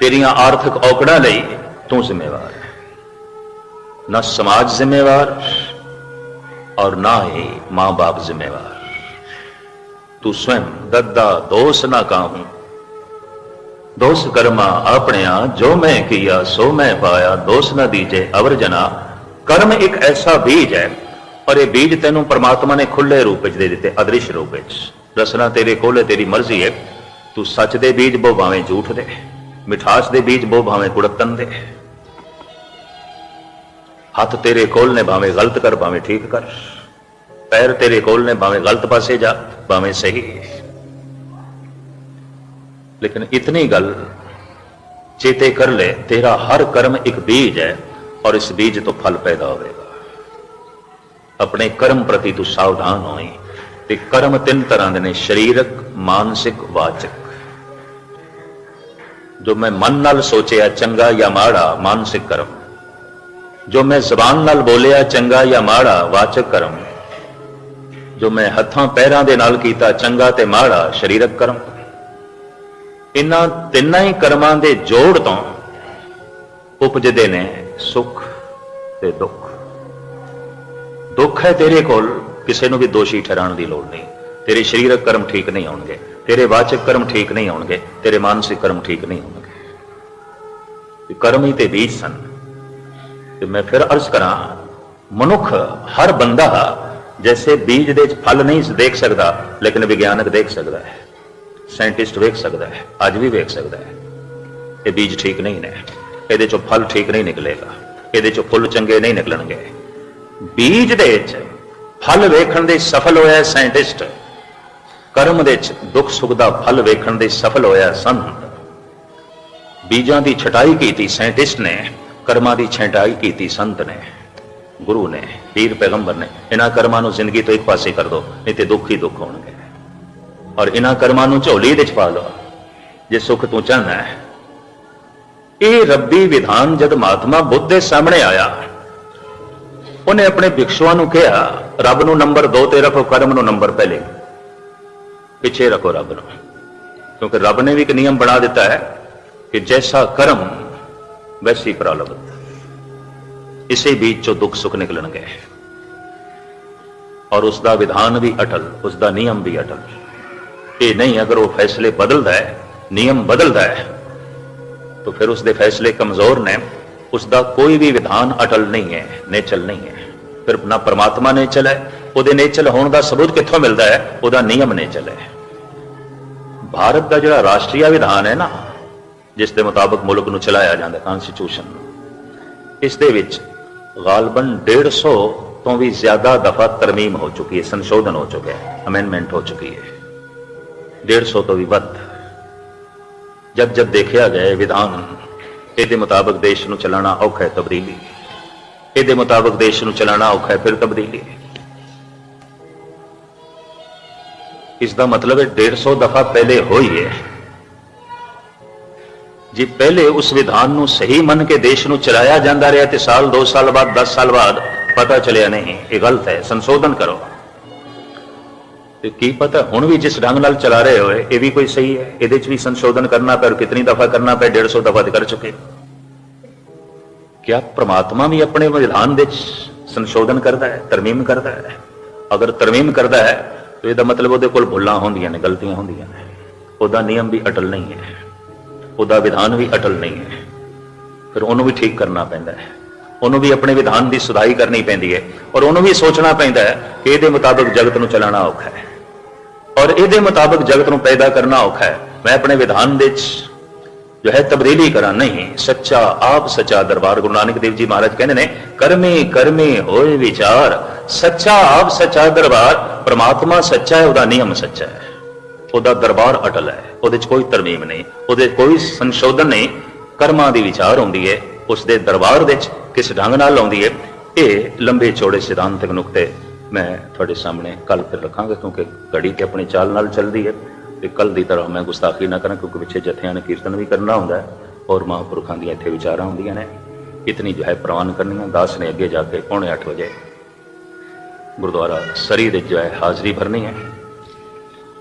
ਤੇਰੀਆਂ ਆਰਥਿਕ ਔਕੜਾਂ ਲਈ ਤੂੰ ਜ਼ਿੰਮੇਵਾਰ ਹੈ। ਨਾ ਸਮਾਜ ਜ਼ਿੰਮੇਵਾਰ ਔਰ ਨਾ ਹੀ ਮਾਂ-ਬਾਪ ਜ਼ਿੰਮੇਵਾਰ। ਤੂੰ ਸਵੈਮ ਦੱਦਾ ਦੋਸ ਨਾ ਕਾਹੂੰ। ਦੋਸ ਕਰਮਾ ਆਪਣਿਆ ਜੋ ਮੈਂ ਕੀਆ, ਸੋ ਮੈਂ ਪਾਇਆ। ਦੋਸ ਨਾ ਦੀਜੇ ਅਵਰ ਜਨਾ। ਕਰਮ ਇੱਕ ਐਸਾ ਬੀਜ ਹੈ ਔਰ ਇਹ ਬੀਜ ਤੈਨੂੰ ਪ੍ਰਮਾਤਮਾ ਨੇ ਖੁੱਲੇ ਰੂਪ ਵਿੱਚ ਦੇ ਦਿੱਤੇ, ਅਦ੍ਰਿਸ਼ ਰੂਪ ਵਿੱਚ। ਰਸਨਾ ਤੇਰੇ ਕੋਲ ਹੈ, ਤੇਰੀ ਮਰਜ਼ੀ ਹੈ। ਤੂੰ ਸੱਚ ਦੇ ਬੀਜ ਬੋ ਭਾਵੇਂ ਝੂਠ ਦੇ, ਮਿਠਾਸ ਦੇ ਬੀਜ ਬੋ ਭਾਵੇਂ ਕੁੜਤਨ ਦੇ। ਹੱਥ ਤੇਰੇ ਕੋਲ ਨੇ ਭਾਵੇਂ ਗਲਤ ਕਰ ਭਾਵੇਂ ਠੀਕ ਕਰ ਪੈਰ ਤੇਰੇ ਕੋਲ ਨੇ ਭਾਵੇਂ ਗਲਤ ਪਾਸੇ ਜਾ ਭਾਵੇਂ ਸਹੀ ਲੇਕਿਨ ਇਤਨੀ ਗੱਲ ਚੇਤੇ ਕਰ ਲੈ ਤੇਰਾ ਹਰ ਕਰਮ ਇੱਕ ਬੀਜ ਹੈ ਔਰ ਇਸ ਬੀਜ ਤੋਂ ਫਲ ਪੈਦਾ ਹੋਵੇਗਾ ਆਪਣੇ ਕਰਮ ਪ੍ਰਤੀ ਤੂੰ ਸਾਵਧਾਨ ਹੋਈ ਤੇ ਕਰਮ ਤਿੰਨ ਤਰ੍ਹਾਂ ਦੇ ਨੇ ਸਰੀਰਕ ਮਾਨਸਿਕ ਵਾਚਕ ਜੋ ਮੈਂ ਮਨ ਨਾਲ ਸੋਚਿਆ ਚੰਗਾ ਜਾਂ ਮਾੜਾ ਮਾਨਸਿਕ ਕਰਮ ਜੋ ਮੈਂ ਜ਼ਬਾਨ ਨਾਲ ਬੋਲਿਆ, ਚੰਗਾ ਜਾਂ ਮਾੜਾ, ਵਾਚਕ ਕਰਮ। ਜੋ ਮੈਂ ਹੱਥਾਂ ਪੈਰਾਂ ਦੇ ਨਾਲ ਕੀਤਾ, ਚੰਗਾ ਤੇ ਮਾੜਾ, ਸਰੀਰਕ ਕਰਮ। ਇਹਨਾਂ ਤਿੰਨਾਂ ਹੀ ਕਰਮਾਂ ਦੇ ਜੋੜ ਤੋਂ ਉਪਜਦੇ ਨੇ ਸੁਖ ਤੇ ਦੁੱਖ। ਦੁੱਖ ਹੈ ਤੇਰੇ ਕੋਲ, ਕਿਸੇ ਨੂੰ ਵੀ ਦੋਸ਼ੀ ਠਹਿਰਾਉਣ ਦੀ ਲੋੜ ਨਹੀਂ। ਤੇਰੇ ਸਰੀਰਕ ਕਰਮ ਠੀਕ ਨਹੀਂ ਹੋਣਗੇ ਤੇਰੇ ਵਾਚਕ ਕਰਮ ਠੀਕ ਨਹੀਂ ਹੋਣਗੇ ਤੇਰੇ ਮਾਨਸਿਕ ਕਰਮ ਠੀਕ ਨਹੀਂ ਹੋਣਗੇ। ਕਰਮ ਹੀ ਤੇ ਬੀਜ ਸਨ। ਤੇ ਮੈਂ ਫਿਰ ਅਰਜ਼ ਕਰਾਂ, ਮਨੁੱਖ ਹਰ ਬੰਦਾ ਜੈਸੇ ਬੀਜ ਦੇ ਵਿੱਚ ਫਲ ਨਹੀਂ ਦੇਖ ਸਕਦਾ, ਲੇਕਿਨ ਵਿਗਿਆਨਕ ਦੇਖ ਸਕਦਾ ਹੈ। ਸਾਇੰਟਿਸਟ ਵੇਖ ਸਕਦਾ ਹੈ, ਅੱਜ ਵੀ ਵੇਖ ਸਕਦਾ ਹੈ। ਇਹ ਬੀਜ ਠੀਕ ਨਹੀਂ ਨੇ, ਇਹਦੇ ਚੋਂ ਫਲ ਠੀਕ ਨਹੀਂ ਨਿਕਲੇਗਾ, ਇਹਦੇ ਚੋਂ ਫੁੱਲ ਚੰਗੇ ਨਹੀਂ ਨਿਕਲਣਗੇ। ਬੀਜ ਦੇ ਵਿੱਚ ਫਲ ਵੇਖਣ ਦੇ ਸਫਲ ਹੋਇਆ ਸਾਇੰਟਿਸਟ ਕਰਮ ਦੇ ਵਿੱਚ ਦੁੱਖ ਸੁੱਖ ਦਾ ਫਲ ਵੇਖਣ ਦੇ ਸਫਲ ਹੋਇਆ ਸੰਤ। ਬੀਜਾਂ ਦੀ ਛਟਾਈ ਕੀਤੀ ਸਾਇੰਟਿਸਟ ਨੇ। ਕਰਮਾਂ ਦੀ ਛਟਾਈ ਕੀਤੀ ਸੰਤ ਨੇ, ਗੁਰੂ ਨੇ, ਪੀਰ ਪੈਗੰਬਰ ਨੇ। ਇਹਨਾਂ ਕਰਮਾਂ ਨੂੰ ਜ਼ਿੰਦਗੀ ਤੋਂ ਇੱਕ ਪਾਸੇ ਕਰ ਦੋ, ਨਹੀਂ ਤੇ ਦੁੱਖ ਹੀ ਦੁੱਖ ਹੋਣਗੇ। ਔਰ ਇਹਨਾਂ ਕਰਮਾਂ ਨੂੰ ਝੋਲੀ ਦੇ ਚ ਪਾ ਲਓ। ਜੇ ਸੁੱਖ ਤੂੰ ਚਾਹਨਾ ਹੈ। ਇਹ ਰੱਬੀ ਵਿਧਾਨ ਜਦ ਮਹਾਤਮਾ ਬੁੱਧ ਦੇ ਸਾਹਮਣੇ ਆਇਆ, ਉਹਨੇ ਆਪਣੇ ਭਿਕਸ਼ੂਆਂ ਨੂੰ ਕਿਹਾ, ਰੱਬ ਨੂੰ ਨੰਬਰ 2 ਤੇ ਰੱਖੋ, ਕਰਮ ਨੂੰ ਨੰਬਰ ਪਹਿਲੇ। ਪਿੱਛੇ ਰੱਖੋ ਰੱਬ ਨੂੰ। ਕਿਉਂਕਿ ਰੱਬ ਨੇ ਵੀ ਇੱਕ ਨਿਯਮ ਬਣਾ ਦਿੱਤਾ ਹੈ ਕਿ ਜੈਸਾ ਕਰਮ ਵੈਸੀ ਪ੍ਰਾਲਬਧ ਇਸੇ ਬੀਚ ਚੋਂ ਦੁੱਖ ਸੁੱਖ ਨਿਕਲਣਗੇ। ਔਰ ਉਸ ਦਾ ਵਿਧਾਨ ਵੀ ਅਟਲ ਉਸ ਦਾ ਨਿਯਮ ਵੀ ਅਟਲ। ਇਹ ਨਹੀਂ ਅਗਰ ਉਹ ਫੈਸਲੇ ਬਦਲਦਾ ਹੈ, ਨਿਯਮ ਬਦਲਦਾ ਹੈ, ਤਾਂ ਫਿਰ ਉਸ ਦੇ ਫੈਸਲੇ ਕਮਜ਼ੋਰ ਨੇ। ਉਸ ਦਾ ਕੋਈ ਵੀ ਵਿਧਾਨ ਅਟਲ ਨਹੀਂ ਹੈ, ਨੇਚਲ ਨਹੀਂ ਹੈ। ਫਿਰ ਨਾ ਪਰਮਾਤਮਾ ਨੇਚਲ ਹੈ, ਉਹਦੇ ਨੇਚਲ ਹੋਣ ਦਾ ਸਬੂਤ ਕਿੱਥੋਂ ਮਿਲਦਾ ਹੈ? ਉਹਦਾ ਨਿਯਮ ਨੇਚਲ ਹੈ। ਭਾਰਤ ਦਾ ਜਿਹੜਾ ਰਾਸ਼ਟਰੀ ਵਿਧਾਨ ਹੈ ਨਾ ਜਿਸ ਦੇ ਮੁਤਾਬਕ ਮੁਲਕ ਨੂੰ ਚਲਾਇਆ ਜਾਂਦਾ ਕਨਸਟੀਟਿਊਸ਼ਨ ਇਸ ਦੇ ਵਿੱਚ ਗਾਲਬਨ 150 ਤੋਂ ਵੀ ਜ਼ਿਆਦਾ ਦਫਾ ਤਰਮੀਮ ਹੋ ਚੁੱਕੀ ਹੈ, ਸੰਸ਼ੋਧਨ ਹੋ ਚੁੱਕਿਆ ਹੈ ਅਮੈਂਡਮੈਂਟ ਹੋ ਚੁੱਕੀ ਹੈ। 150 ਤੋਂ ਵੀ ਵੱਧ। ਜਦ ਜਦ ਦੇਖਿਆ ਗਿਆ ਵਿਧਾਨ, ਇਹਦੇ ਮੁਤਾਬਕ ਦੇਸ਼ ਨੂੰ ਚਲਾਉਣਾ ਔਖਾ ਹੈ, ਤਬਦੀਲੀ। ਇਹਦੇ ਮੁਤਾਬਕ ਦੇਸ਼ ਨੂੰ ਚਲਾਉਣਾ ਔਖਾ ਹੈ, ਫਿਰ ਤਬਦੀਲੀ। ਇਸ ਦਾ ਮਤਲਬ ਹੈ 150 ਦਫਾ ਪਹਿਲੇ ਹੋਈ ਹੈ। ਜੇ ਪਹਿਲੇ ਉਸ ਵਿਧਾਨ ਨੂੰ ਸਹੀ ਮੰਨ ਕੇ ਦੇਸ਼ ਨੂੰ ਚਲਾਇਆ ਜਾਂਦਾ ਰਿਹਾ ਤੇ ਸਾਲ 2 ਸਾਲ ਬਾਅਦ 10 ਸਾਲ ਬਾਅਦ ਪਤਾ ਚੱਲਿਆ ਨਹੀਂ, ਇਹ ਗਲਤ ਹੈ, ਸੰਸ਼ੋਧਨ ਕਰੋ। ਤੇ ਕੀ ਪਤਾ ਹੁਣ ਵੀ ਜਿਸ ਢੰਗ ਨਾਲ ਚਲਾ ਰਹੇ ਹੋਏ, ਇਹ ਵੀ ਕੋਈ ਸਹੀ ਹੈ? ਇਹਦੇ 'ਚ ਵੀ ਸੰਸ਼ੋਧਨ ਕਰਨਾ ਪੈ ਕਿਤਨੀ ਦਫਾ ਕਰਨਾ ਪੈ 150 ਦਫਾ ਤੇ ਕਰ ਚੁੱਕੇ। ਕਿਆ ਪ੍ਰਮਾਤਮਾ ਵੀ ਆਪਣੇ ਵਿਧਾਨ ਦੇ 'ਚ ਸੰਸ਼ੋਧਨ ਕਰਦਾ ਹੈ, ਤਰਮੀਮ ਕਰਦਾ ਹੈ? ਅਗਰ ਤਰਮੀਮ ਕਰਦਾ ਹੈ, ਤਾਂ ਇਹਦਾ ਮਤਲਬ ਉਹਦੇ ਕੋਲ ਭੁੱਲਾਂ ਹੁੰਦੀਆਂ ਨੇ, ਗਲਤੀਆਂ ਹੁੰਦੀਆਂ ਨੇ। ਉਹਦਾ ਨਿਯਮ ਵੀ ਅਟਲ ਨਹੀਂ ਹੈ। ਉਹਦਾ ਵਿਧਾਨ ਵੀ ਅਟਲ ਨਹੀਂ ਹੈ। ਫਿਰ ਉਹਨੂੰ ਵੀ ਠੀਕ ਕਰਨਾ ਪੈਂਦਾ ਹੈ। ਉਹਨੂੰ ਵੀ ਆਪਣੇ ਵਿਧਾਨ ਦੀ ਸੁਧਾਈ ਕਰਨੀ ਪੈਂਦੀ ਹੈ ਔਰ ਉਹਨੂੰ ਵੀ ਸੋਚਣਾ ਪੈਂਦਾ ਹੈ ਕਿ ਇਹਦੇ ਮੁਤਾਬਕ ਜਗਤ ਨੂੰ ਚਲਾਉਣਾ ਔਖਾ ਹੈ। ਔਰ ਇਹਦੇ ਮੁਤਾਬਕ ਜਗਤ ਨੂੰ ਪੈਦਾ ਕਰਨਾ ਔਖਾ ਹੈ। ਮੈਂ ਆਪਣੇ ਵਿਧਾਨ ਦੇ ਵਿੱਚ ਜੋ ਹੈ ਤਬਦੀਲੀ ਕਰਾਂ। ਨਹੀਂ, ਸੱਚਾ, ਆਪ ਸੱਚਾ ਦਰਬਾਰ ਗੁਰੂ ਨਾਨਕ ਦੇਵ ਜੀ ਮਹਾਰਾਜ ਕਹਿੰਦੇ ਨੇ, ਕਰਮੀ, ਕਰਮੇ ਹੋਏ ਵਿਚਾਰ, ਸੱਚਾ, ਆਪ ਸੱਚਾ ਦਰਬਾਰ, ਪ੍ਰਮਾਤਮਾ ਸੱਚਾ ਹੈ, ਉਹਦਾ ਨਿਯਮ ਸੱਚਾ ਹੈ। ਉਹਦਾ ਦਰਬਾਰ ਅਟਲ ਹੈ, ਉਹਦੇ 'ਚ ਕੋਈ ਤਰਮੀਮ ਨਹੀਂ, ਉਹਦੇ ਕੋਈ ਸੰਸ਼ੋਧਨ ਨਹੀਂ, ਕਰਮਾਂ ਦੀ ਵਿਚਾਰ ਹੁੰਦੀ ਹੈ ਉਸ ਦੇ ਦਰਬਾਰ ਦੇ ਵਿੱਚ ਕਿਸ ਢੰਗ ਨਾਲ ਆਉਂਦੀ ਹੈ ਇਹ ਲੰਬੇ ਚੌੜੇ ਸਿਧਾਂਤਕ ਨੁਕਤੇ ਮੈਂ ਤੁਹਾਡੇ ਸਾਹਮਣੇ ਕੱਲ ਫਿਰ ਰੱਖਾਂਗਾ, ਕਿਉਂਕਿ ਘੜੀ ਤੇ ਆਪਣੀ ਚਾਲ ਨਾਲ ਚੱਲਦੀ ਹੈ ਤੇ ਕੱਲ ਦੀ ਤਰ੍ਹਾਂ ਮੈਂ ਗੁਸਤਾਖੀ ਨਾ ਕਰਾਂ, ਕਿਉਂਕਿ ਪਿੱਛੇ ਜਥਿਆਂ ਨੇ ਕੀਰਤਨ ਵੀ ਕਰਨਾ ਹੁੰਦਾ ਹੈ, ਔਰ ਮਹਾਂਪੁਰਖਾਂ ਦੀਆਂ ਇੱਥੇ ਵਿਚਾਰਾਂ ਹੁੰਦੀਆਂ ਨੇ, ਇਤਨੀ ਜੋ ਹੈ ਪ੍ਰਵਾਨ ਕਰਨੀਆਂ, ਦਾਸ ਨੇ ਅੱਗੇ ਜਾ ਕੇ ਪੌਣੇ 8 ਵਜੇ ਗੁਰਦੁਆਰਾ ਸਰੀ ਦੇ ਜੋ ਹੈ ਹਾਜ਼ਰੀ ਭਰਨੀ ਹੈ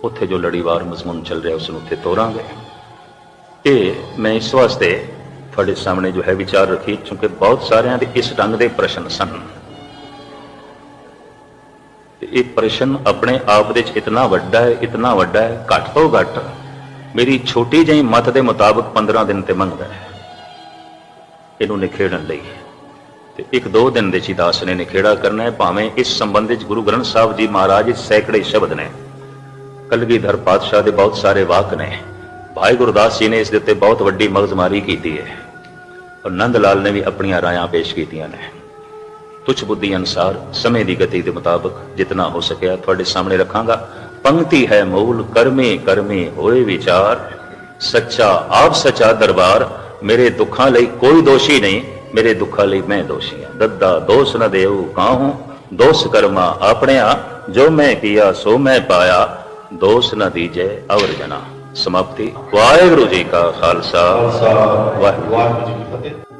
ਉੱਥੇ ਜੋ ਲੜੀਵਾਰ ਮਜ਼ਮੂਨ ਚੱਲ ਰਿਹਾ, ਉਸ ਨੂੰ ਉੱਥੇ ਤੋਰਾਂਗੇ। ਇਹ ਮੈਂ ਇਸ ਵਾਸਤੇ ਤੁਹਾਡੇ ਸਾਹਮਣੇ ਜੋ ਹੈ ਵਿਚਾਰ ਰੱਖੀ, ਕਿਉਂਕਿ ਬਹੁਤ ਸਾਰਿਆਂ ਦੇ ਇਸ ਢੰਗ ਦੇ ਪ੍ਰਸ਼ਨ ਸਨ। ਇਹ ਪ੍ਰਸ਼ਨ ਆਪਣੇ ਆਪ ਦੇ ਵਿੱਚ ਇਤਨਾ ਵੱਡਾ ਹੈ, ਇਤਨਾ ਵੱਡਾ ਹੈ, ਘੱਟ ਤੋਂ ਘੱਟ ਮੇਰੀ ਛੋਟੀ ਜਿਹੀ ਮਤ ਦੇ ਮੁਤਾਬਕ 15 ਦਿਨ ਤੇ ਮੰਗਦਾ ਹੈ। ਇਹਨੂੰ ਨਿਖੇੜਨ ਲਈ। ਤੇ ਇੱਕ ਦੋ ਦਿਨ ਦੇ ਚਿਦਾਸ ਨੇ ਨਿਖੇੜਾ ਕਰਨਾ ਹੈ, ਭਾਵੇਂ ਇਸ ਸੰਬੰਧ ਵਿੱਚ ਗੁਰੂ ਗ੍ਰੰਥ ਸਾਹਿਬ ਜੀ ਮਹਾਰਾਜ ਸੈਂਕੜੇ ਸ਼ਬਦ ਨੇ। ਕਲਗੀਧਰ ਪਾਤਸ਼ਾਹ ਦੇ ਬਹੁਤ ਸਾਰੇ ਵਾਕ ਨੇ। ਭਾਈ ਗੁਰਦਾਸ ਜੀ ਨੇ ਇਸ ਦੇ ਉੱਤੇ ਬਹੁਤ ਵੱਡੀ ਮਗਜ਼ਮਾਰੀ ਕੀਤੀ ਹੈ। ਔਰ ਨੰਦ ਲਾਲ ਨੇ ਵੀ ਆਪਣੀਆਂ ਰਾਇਆਂ ਪੇਸ਼ ਕੀਤੀਆਂ ਨੇ। ਤੁਛ ਬੁੱਧੀ ਅਨਸਾਰ ਸਮੇਂ ਦੀ ਗਤੀ ਦੇ ਮੁਤਾਬਕ ਜਿੰਨਾ ਹੋ ਸਕਿਆ ਤੁਹਾਡੇ ਸਾਹਮਣੇ ਰੱਖਾਂਗਾ। ਪੰਕਤੀ ਹੈ ਮੂਲ, ਕਰਮੇ ਕਰਮੇ ਹੋਏ ਵਿਚਾਰ। ਸੱਚਾ ਆਪ ਸੱਚਾ ਦਰਬਾਰ, ਮੇਰੇ ਦੁੱਖਾਂ ਲਈ ਕੋਈ ਦੋਸ਼ੀ ਨਹੀਂ, ਮੇਰੇ ਦੁੱਖਾਂ ਲਈ ਮੈਂ ਦੋਸ਼ੀ ਹਾਂ। ਦੱਦਾ ਦੋਸ਼ ਨਾ ਦੇਉ ਕਾਹੂ, ਦੋਸ਼ ਕਰਮਾ ਆਪਣਿਆ, ਜੋ ਮੈਂ ਕੀਆ ਸੋ ਮੈਂ ਪਾਇਆ। ਦੋਸ਼ ਨ ਦੀਜੈ ਅਵਰ ਜਨਾ। ਸਮਾਪਤੀ। ਵਾਹਿਗੁਰੂ ਜੀ ਕਾ ਖਾਲਸਾ। ਵਾਹਿਗੁਰੂ ਜੀ ਕੀ